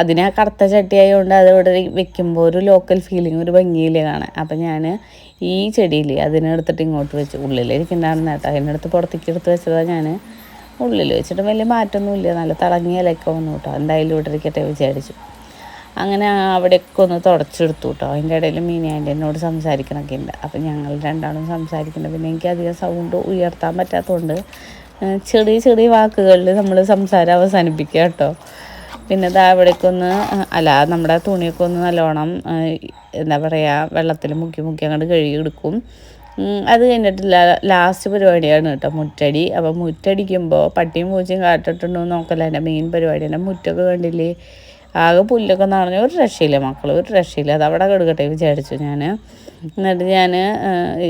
അതിനെ കറുത്ത ചട്ടി ആയതുകൊണ്ട് ഇവിടെ വെക്കുമ്പോൾ ഒരു ലോക്കൽ ഫീലിംഗ് ഒരു ഭംഗിയില്ലേ കാണാൻ. അപ്പം ഞാൻ ഈ ചെടിയിൽ അതിനെടുത്തിട്ട് ഇങ്ങോട്ട് വെച്ചു ഉള്ളിലിരിക്കുന്നുണ്ടായിരുന്നു കേട്ടോ അതിനെടുത്ത് പുറത്തേക്ക് എടുത്ത് വെച്ചതാണ് ഞാൻ ഉള്ളിൽ വെച്ചിട്ട് വലിയ മാറ്റമൊന്നുമില്ല നല്ല തിളങ്ങിയ ഇലയൊക്കെ വന്നു കേട്ടോ എന്തായാലും ഇവിടെ ഇരിക്കട്ടെ വിചാരിച്ചു. അങ്ങനെ അവിടെയൊക്കെ ഒന്ന് തുടച്ചെടുത്തു കേട്ടോ അതിന്റെ ഇടയിൽ മീനി ആന്റി എന്നോട് സംസാരിക്കണമൊക്കെ ഉണ്ട്. അപ്പം ഞങ്ങൾ രണ്ടാളും സംസാരിക്കുന്നത് പിന്നെ എനിക്ക് അധികം സൗണ്ട് ഉയർത്താൻ പറ്റാത്തതുകൊണ്ട് ചെറിയ ചെറിയ വാക്കുകളിൽ നമ്മൾ സംസാരം അവസാനിപ്പിക്കുക കേട്ടോ പിന്നെ ഇതാ ഇവിടേക്കൊന്ന് അല്ല നമ്മുടെ തുണിയൊക്കെ ഒന്ന് നല്ലോണം എന്താ പറയുക വെള്ളത്തിൽ മുക്കി മുക്കി അങ്ങോട്ട് കഴുകി എടുക്കും അത് കഴിഞ്ഞിട്ട് ലാസ്റ്റ് പരിപാടിയാണ് കേട്ടോ മുറ്റടി. അപ്പോൾ മുറ്റടിക്കുമ്പോൾ പട്ടിയും പൂച്ചയും കാട്ടിട്ടുണ്ടോ നോക്കല്ല. എന്റെ മെയിൻ പരിപാടി എന്റെ മുറ്റൊക്കെ കണ്ടില്ലേ? ആകെ പുല്ലൊക്കെ നടഞ്ഞ ഒരു രക്ഷയില്ല മക്കൾ ഒരു രക്ഷയില്ല. അത് അവിടെ കെടുക്കട്ടെ വിചാരിച്ചു ഞാൻ എന്നിട്ട് ഞാൻ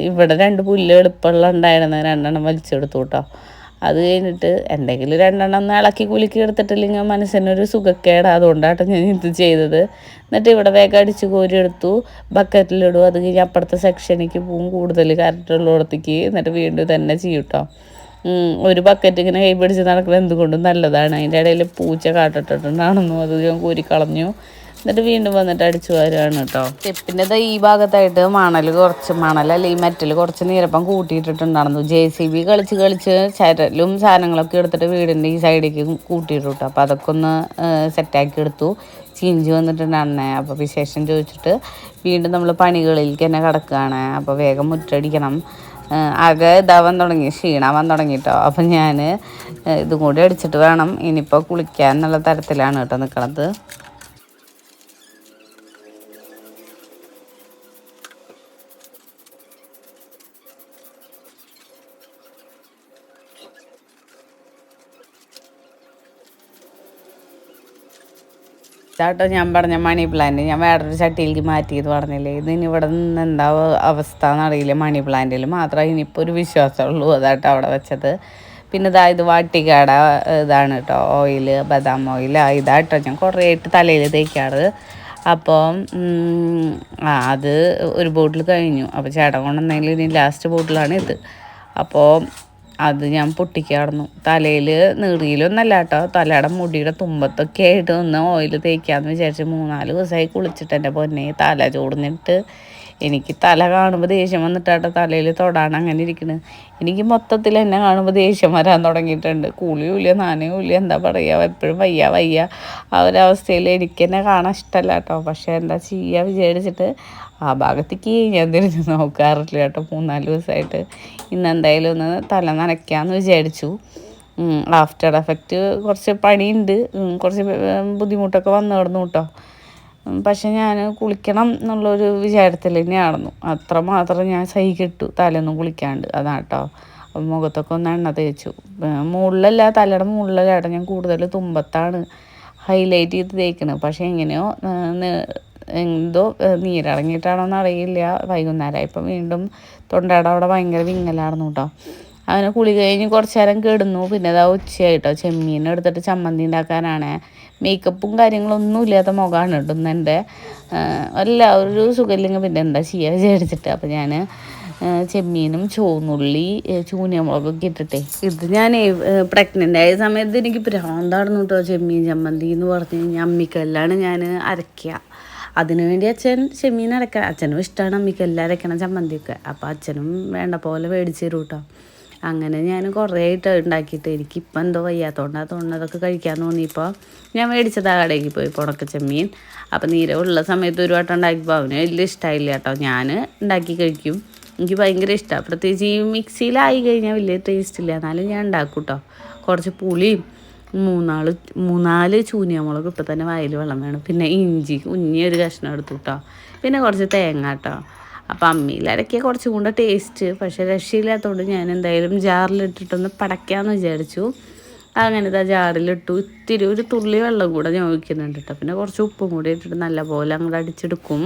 ഇവിടെ രണ്ട് പുല്ല് എളുപ്പമുള്ള ഉണ്ടായിരുന്നത് രണ്ടെണ്ണം വലിച്ചെടുത്തു കേട്ടോ അത് കഴിഞ്ഞിട്ട് എന്തെങ്കിലും രണ്ടെണ്ണം ഒന്ന് ഇളക്കി കുലുക്കി എടുത്തിട്ടില്ലെങ്കിൽ മനസ്സിനൊരു സുഖക്കേട്. അതുകൊണ്ടാട്ടോ ഞാൻ ഇത് ചെയ്തത്. എന്നിട്ട് ഇവിടെ വേഗം അടിച്ച് കോരി എടുത്തു. ബക്കറ്റിലിടും അത് കഴിഞ്ഞ് അപ്പുറത്തെ സെക്ഷനിലേക്ക് പോവും. കൂടുതൽ കറക്റ്റുള്ളിടത്തേക്ക് എന്നിട്ട് വീണ്ടും തന്നെ ചെയ്യും കേട്ടോ ഒരു ബക്കറ്റ് ഇങ്ങനെ കൈ പിടിച്ച് നടക്കുന്നത് എന്തുകൊണ്ടും നല്ലതാണ്. അതിന്റെ ഇടയിൽ പൂച്ച കാട്ടിട്ടിട്ടുണ്ടാണെന്നു അത് ഞാൻ കൂരിക്കളഞ്ഞു. കളഞ്ഞു എന്നിട്ട് വീണ്ടും വന്നിട്ട് അടിച്ചു വരുവാണ് കേട്ടോ. സ്റ്റെപ്പിന്റെ ഈ ഭാഗത്തായിട്ട് മണൽ കുറച്ച് മണലല്ല ഈ മെറ്റൽ കുറച്ച് നീരപ്പം കൂട്ടിയിട്ടിട്ടുണ്ടായിരുന്നു. ജെ സി ബി കളിച്ച് കളിച്ച് ചരലും സാധനങ്ങളൊക്കെ എടുത്തിട്ട് വീടിന്റെ ഈ സൈഡിലേക്ക് കൂട്ടിയിട്ടു കേട്ടോ അപ്പോൾ അതൊക്കെ ഒന്ന് സെറ്റാക്കി എടുത്തു. വന്നിട്ടുണ്ട് വന്നിട്ടുണ്ടായിരുന്നേ. അപ്പോൾ വിശേഷം ചോദിച്ചിട്ട് വീണ്ടും നമ്മൾ പണികളിലേക്ക് തന്നെ കിടക്കുകയാണ്. അപ്പോൾ വേഗം മുറ്റടിക്കണം. ആകെ ഇതാവാൻ തുടങ്ങി ക്ഷീണാവാൻ തുടങ്ങിയിട്ടോ അപ്പം ഞാൻ ഇതും കൂടി അടിച്ചിട്ട് വേണം ഇനിയിപ്പോൾ കുളിക്കാൻ എന്നുള്ള തരത്തിലാണ് കേട്ടോ നിൽക്കണത് ഇതാട്ടോ ഞാൻ പറഞ്ഞ മണി പ്ലാന്റ് ഞാൻ വേറൊരു ചട്ടിയിലേക്ക് മാറ്റിയത് പറഞ്ഞില്ലേ? ഇത് ഇനി ഇവിടെ നിന്ന് എന്താ അവസ്ഥ എന്നറിയില്ല മണി പ്ലാന്റിൽ മാത്രമേ ഇനിയിപ്പോൾ ഒരു വിശ്വാസമുള്ളൂ അതാട്ടോ അവിടെ വെച്ചത്. പിന്നെ ഇതാ ഇത് വാട്ടിക്കാട ഇതാണ് കേട്ടോ ഓയിൽ ബദാം ഓയിൽ ഇതാട്ടോ ഞാൻ കുറേ ആയിട്ട് തലയിൽ തേക്കാറ്. അപ്പോൾ ആ അത് ഒരു ബോട്ടിൽ കഴിഞ്ഞു. അപ്പോൾ ചേട്ടൻ കൊണ്ടുവന്നതിൽ ഇനി ലാസ്റ്റ് ബോട്ടിലാണ് ഇത്. അപ്പോൾ അത് ഞാൻ പൊട്ടിക്കാടുന്നു തലയിൽ നീറിയിലൊന്നല്ല കേട്ടോ. തലയുടെ മുടിയുടെ തുമ്പത്തൊക്കെ ആയിട്ട് ഒന്ന് ഓയിൽ തേക്കാമെന്ന് വിചാരിച്ച് മൂന്നാൽ ദിവസമായി കുളിച്ചിട്ട് എന്റെ പൊന്നെ തല ചൂടുന്നിട്ട് എനിക്ക് തല കാണുമ്പോൾ ദേഷ്യം വന്നിട്ടാട്ടോ തലയിൽ തൊടാണ് അങ്ങനെ ഇരിക്കുന്നത് എനിക്ക് മൊത്തത്തിൽ എന്നെ കാണുമ്പോൾ ദേഷ്യം വരാൻ തുടങ്ങിയിട്ടുണ്ട്. കൂലിയൂല്ല നാനയൂല്ല എന്താ പറയുക എപ്പോഴും വയ്യ വയ്യ ആ ഒരവസ്ഥയിൽ എനിക്ക് എന്നെ കാണാൻ ഇഷ്ടമല്ല കേട്ടോ. പക്ഷേ എന്താ ചെയ്യുക വിചാരിച്ചിട്ട് ആ ഭാഗത്തേക്ക് ഞാൻ തിരിഞ്ഞ് നോക്കാറില്ല കേട്ടോ. മൂന്നാൽ ദിവസമായിട്ട് ഇന്ന് എന്തായാലും ഒന്ന് തല നനയ്ക്കാമെന്ന് വിചാരിച്ചു. ആഫ്റ്റർ എഫക്റ്റ് കുറച്ച് പണിയുണ്ട്. കുറച്ച് ബുദ്ധിമുട്ടൊക്കെ വന്നു കിടന്നു കേട്ടോ. പക്ഷെ ഞാൻ കുളിക്കണം എന്നുള്ളൊരു വിചാരത്തിൽ തന്നെയായിരുന്നു. അത്ര മാത്രം ഞാൻ സഹിക്കിട്ടു തലയൊന്നും കുളിക്കാണ്ട്. അതാണ് കേട്ടോ. മുഖത്തൊക്കെ ഒന്ന് എണ്ണ തേച്ചു. മുകളിലല്ല തലയുടെ മുകളിലല്ല ഞാൻ കൂടുതൽ തുമ്പത്താണ് ഹൈലൈറ്റ് ചെയ്ത് തേക്കുന്നത് പക്ഷേ എങ്ങനെയോ എന്തോ നീരിറങ്ങിയിട്ടാണോന്ന് അറിയില്ല വൈകുന്നേരം ഇപ്പം വീണ്ടും തൊണ്ടയുടെ അവിടെ ഭയങ്കര വിങ്ങലായിരുന്നു കേട്ടോ അങ്ങനെ കുളി കഴിഞ്ഞ് കുറച്ച് നേരം കിടന്നു. പിന്നെ അതാ ഉച്ചയായിട്ടോ. ചെമ്മീൻ എടുത്തിട്ട് ചമ്മന്തി ഉണ്ടാക്കാനാണ്. മേക്കപ്പും കാര്യങ്ങളൊന്നും ഇല്ലാത്ത മുഖമാണ് ഇടുന്ന എന്റെ. അല്ല ഒരു സുഖമില്ലെങ്കിൽ പിന്നെ എന്താ ചെയ്യുക വിചാരിച്ചിട്ട്. അപ്പം ഞാൻ ചെമ്മീനും ചുവന്നുള്ളി ചൂനിയമുളകൊക്കെ ഇട്ടിട്ടേ. ഇത് ഞാൻ പ്രഗ്നന്റ് ആയ സമയത്ത് എനിക്ക് ഭ്രാന്താണെന്ന് കേട്ടോ ചെമ്മീൻ ചമ്മന്തി എന്ന് പറഞ്ഞു കഴിഞ്ഞാൽ അമ്മിക്കല്ലാണ് ഞാൻ അരയ്ക്കുക അതിനുവേണ്ടി അച്ഛൻ ചെമ്മീൻ അരക്ക അച്ഛനും ഇഷ്ടമാണ് അമ്മയ്ക്ക് എല്ലാം അരക്കണം ചമ്മന്തിയൊക്കെ. അപ്പോൾ അച്ഛനും വേണ്ട പോലെ മേടിച്ചു തരും കേട്ടോ അങ്ങനെ ഞാൻ കുറേ ആയിട്ട് ഉണ്ടാക്കിയിട്ട് എനിക്കിപ്പോൾ എന്തോ വയ്യാത്തതുകൊണ്ട് അതുകൊണ്ട് അതൊക്കെ കഴിക്കാൻ തോന്നിയപ്പോൾ ഞാൻ മേടിച്ചത് ആ കടയ്ക്ക് പോയി പുണക്ക ചെമ്മീൻ. അപ്പോൾ നീര ഉള്ള സമയത്ത് ഒരു വട്ടം ഉണ്ടാക്കിയപ്പോൾ അവന് വലിയ ഇഷ്ടമായില്ല കേട്ടോ ഞാൻ ഉണ്ടാക്കി കഴിക്കും. എനിക്ക് ഭയങ്കര ഇഷ്ടമാണ് പ്രത്യേകിച്ച് ഈ മിക്സിയിലായി കഴിഞ്ഞാൽ വലിയ ടേസ്റ്റ് ഇല്ല. എന്നാലും ഞാൻ ഉണ്ടാക്കും കേട്ടോ കുറച്ച് പുളിയും മൂന്നാൾ മൂന്നാൽ ചൂനിയമുളക് ഇപ്പം തന്നെ വായിൽ വെള്ളം വേണം. പിന്നെ ഇഞ്ചി കുഞ്ഞി ഒരു കഷ്ണം എടുത്തു കേട്ടോ പിന്നെ കുറച്ച് തേങ്ങ കേട്ടോ അപ്പം അമ്മിയിലരക്കിയ കുറച്ചും കൂടെ ടേസ്റ്റ് പക്ഷേ രക്ഷയില്ലാത്തതുകൊണ്ട് ഞാൻ എന്തായാലും ജാറിലിട്ടിട്ടൊന്ന് പടയ്ക്കാമെന്ന് വിചാരിച്ചു. അങ്ങനെ ഇതാ ജാറിലിട്ടു ഇത്തിരി ഒരു തുള്ളി വെള്ളം കൂടെ ഞാൻ ഒഴിക്കുന്നുണ്ട് കേട്ടോ പിന്നെ കുറച്ച് ഉപ്പും കൂടി ഇട്ടിട്ട് നല്ലപോലെ അങ്ങോട്ട് അടിച്ചെടുക്കും.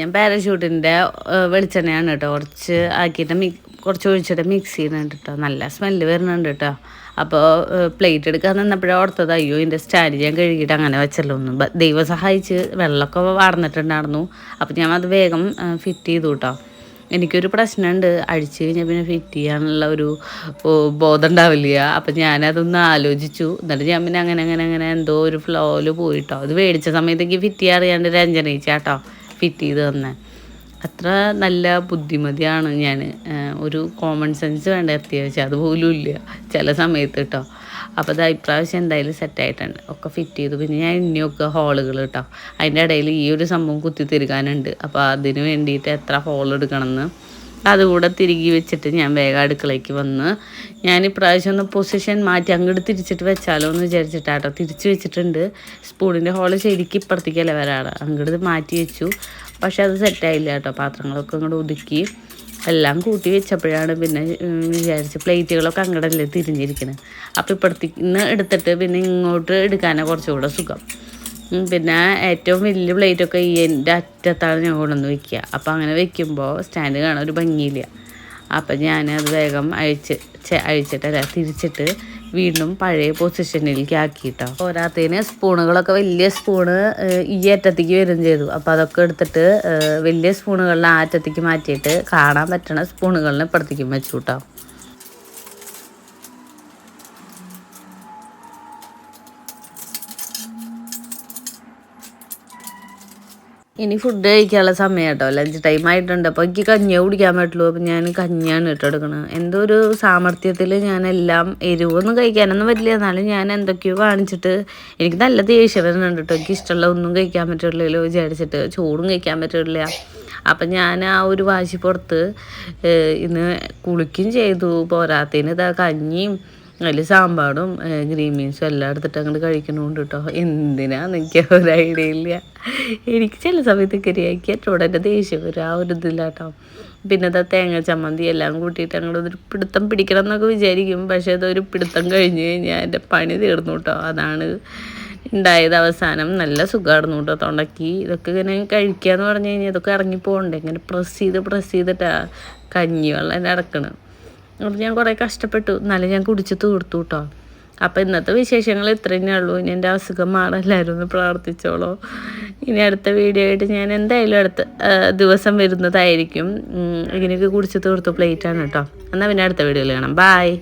ഞാൻ പാരഷൂട്ടിന്റെ വെളിച്ചെണ്ണയാണ് കേട്ടോ കുറച്ച് ആക്കിയിട്ട് മിക് കുറച്ച് ഒഴിച്ചിട്ട് മിക്സ് ചെയ്യുന്നുണ്ട് കേട്ടോ. നല്ല സ്മെല്ല് വരുന്നുണ്ട് കേട്ടോ. അപ്പോൾ പ്ലേറ്റ് എടുക്കാൻ നിന്നപ്പോഴേ ഓർത്തത് അയ്യോ എന്റെ സ്റ്റാൻഡ് ഞാൻ കഴുകിയിട്ട് അങ്ങനെ വെച്ചല്ലോ. ഒന്നും ദൈവം സഹായിച്ച് വെള്ളമൊക്കെ വാർന്നിട്ടുണ്ടായിരുന്നു. അപ്പോൾ ഞാൻ അത് വേഗം ഫിറ്റ് ചെയ്തു കേട്ടോ. എനിക്കൊരു പ്രശ്നമുണ്ട്. അഴിച്ച് കഴിഞ്ഞാൽ പിന്നെ ഫിറ്റ് ചെയ്യാനുള്ള ഒരു ബോധം ഉണ്ടാവില്ല അപ്പം ഞാനതൊന്ന് ആലോചിച്ചു. എന്നിട്ട് ഞാൻ പിന്നെ അങ്ങനെ അങ്ങനെ അങ്ങനെ എന്തോ ഒരു ഫ്ലോയിൽ പോയിട്ടോ അത് മേടിച്ച സമയത്തേക്ക് ഫിറ്റ് ചെയ്യാറിയാണ്ട് രഞ്ജനയിച്ചാട്ടോ ഫിറ്റ് ചെയ്ത് തന്നെ. അത്ര നല്ല ബുദ്ധിമതിയാണ് ഞാൻ ഒരു കോമൺ സെൻസ് വേണ്ട അത്യാവശ്യം. അതുപോലും ഇല്ല. ചില സമയത്ത് കേട്ടോ അപ്പോൾ അത് ഇപ്രാവശ്യം എന്തായാലും സെറ്റായിട്ടുണ്ട് ഒക്കെ ഫിറ്റ് ചെയ്തു. പിന്നെ ഞാൻ ഇനിയൊക്കെ ഹോളുകൾ കേട്ടോ അതിന്റെ ഇടയിൽ ഈ ഒരു സംഭവം കുത്തി തിരുകാനുണ്ട്. അപ്പോൾ അതിന് വേണ്ടിയിട്ട് എത്ര ഹോൾ എടുക്കണമെന്ന് അതുകൂടെ തിരികെ വെച്ചിട്ട് ഞാൻ വേഗം അടുക്കളയ്ക്ക് വന്ന് ഞാൻ ഇപ്രാവശ്യം ഒന്ന് പൊസിഷൻ മാറ്റി അങ്ങോട്ട് തിരിച്ചിട്ട് വെച്ചാലോ എന്ന് വിചാരിച്ചിട്ടാട്ടോ. തിരിച്ച് വെച്ചിട്ടുണ്ട്. സ്പൂണിന്റെ ഹോൾ ശരിക്കും ഇപ്പുറത്തേക്കല്ലേ വരാറ്? അങ്ങോട്ട് മാറ്റി വെച്ചു. പക്ഷെ അത് സെറ്റായില്ല കേട്ടോ. പാത്രങ്ങളൊക്കെ അങ്ങോട്ട് ഒതുക്കി എല്ലാം കൂട്ടി വെച്ചപ്പോഴാണ് പിന്നെ വിചാരിച്ച് പ്ലേറ്റുകളൊക്കെ അങ്ങോട്ടല്ലേ തിരിഞ്ഞിരിക്കുന്നത് അപ്പോൾ ഇപ്പുറത്തേക്ക് എടുത്തിട്ട് പിന്നെ ഇങ്ങോട്ട് എടുക്കാനാണ് കുറച്ചുകൂടെ സുഖം. പിന്നെ ഏറ്റവും വലിയ പ്ലേറ്റൊക്കെ ഈ എന്റെ അറ്റത്താണ് ഞാൻ കൊണ്ടുവന്ന് വെക്കുക. അപ്പോൾ അങ്ങനെ വെക്കുമ്പോൾ സ്റ്റാൻഡ് കാണാൻ ഒരു ഭംഗിയില്ല. അപ്പം അത് വേഗം അഴിച്ച് അഴിച്ചിട്ടല്ല തിരിച്ചിട്ട് വീണ്ടും പഴയ പൊസിഷനിലേക്ക് ആക്കിയിട്ടോ പോരാത്തതിന് സ്പൂണുകളൊക്കെ വലിയ സ്പൂണ് ഈ അറ്റത്തേക്ക് വരും ചെയ്തു. അപ്പോൾ അതൊക്കെ എടുത്തിട്ട് വലിയ സ്പൂണുകളിൽ ആ അറ്റത്തേക്ക് മാറ്റിയിട്ട് കാണാൻ പറ്റണ സ്പൂണുകളിൽ ഇപ്പുറത്തേക്കും വെച്ചു കേട്ടോ ഇനി ഫുഡ് കഴിക്കാനുള്ള സമയം കേട്ടോ ലഞ്ച് ടൈം ആയിട്ടുണ്ട്. അപ്പോൾ എനിക്ക് കഞ്ഞിയെ കുടിക്കാൻ പറ്റുള്ളൂ. അപ്പോൾ ഞാൻ കഞ്ഞിയാണ് ഇട്ടെടുക്കുന്നത് എന്തോ ഒരു സാമർഥ്യത്തിൽ ഞാനെല്ലാം എരിവൊന്നും കഴിക്കാനൊന്നും പറ്റില്ല. എന്നാലും ഞാൻ എന്തൊക്കെയോ കാണിച്ചിട്ട് എനിക്ക് നല്ല ദേഷ്യം വരുന്നുണ്ട് കേട്ടോ എനിക്ക് ഇഷ്ടമുള്ള ഒന്നും കഴിക്കാൻ പറ്റില്ലല്ലോ വിചാരിച്ചിട്ട്. ചോറും കഴിക്കാൻ പറ്റില്ല അപ്പം ഞാൻ ആ ഒരു വാശി പുറത്ത് ഇന്ന് കുളിക്കും ചെയ്തു. പോരാത്തതിന് ഇതാ കഞ്ഞിയും അതിൽ സാമ്പാറും ഗ്രീൻ ബീൻസും എല്ലാം എടുത്തിട്ട് അങ്ങോട്ട് കഴിക്കണമുണ്ട് കേട്ടോ എന്തിനാ എനിക്ക് ഒരു ഐഡിയ ഇല്ല? എനിക്ക് ചില സമയത്ത് കരിയാക്കി ഏറ്റവും എന്റെ ദേഷ്യം വരും. ആ ഒരു ഇതില്ലാട്ടോ പിന്നെ അതാ തേങ്ങ ചമ്മന്തി എല്ലാം കൂട്ടിയിട്ട് അങ്ങോട്ട് ഒരു പിടുത്തം പിടിക്കണം എന്നൊക്കെ വിചാരിക്കും. പക്ഷേ അതൊരു പിടുത്തം കഴിഞ്ഞ് കഴിഞ്ഞാൽ എന്റെ പണി തീർന്നു കേട്ടോ അതാണ് ഉണ്ടായത് അവസാനം. നല്ല സുഖമായിരുന്നു കേട്ടോ തൊണ്ടക്കി ഇതൊക്കെ ഇങ്ങനെ കഴിക്കുക എന്ന് പറഞ്ഞു കഴിഞ്ഞാൽ ഇതൊക്കെ ഇറങ്ങിപ്പോകണ്ടേ ഇങ്ങനെ പ്രസ് ചെയ്ത് പ്രസ് ചെയ്തിട്ടാണ് കഞ്ഞി വെള്ളം അടക്കണം അപ്പോൾ ഞാൻ കുറേ കഷ്ടപ്പെട്ടു. എന്നാലും ഞാൻ കുടിച്ച് തീർത്തു കേട്ടോ അപ്പോൾ ഇന്നത്തെ വിശേഷങ്ങൾ ഇത്ര തന്നെ ഉള്ളൂ. ഇനി എന്റെ അസുഖം മാറല്ലായിരുന്നു. ഒന്ന് പ്രാർത്ഥിച്ചോളൂ. ഇനി അടുത്ത വീഡിയോ ആയിട്ട് ഞാൻ എന്തായാലും അടുത്ത ദിവസം വരുന്നതായിരിക്കും. ഇങ്ങനെയൊക്കെ കുടിച്ച് തീർത്തു പ്ലേറ്റാണ് കേട്ടോ എന്നാൽ പിന്നെ അടുത്ത വീഡിയോയിൽ കാണാം. ബായ്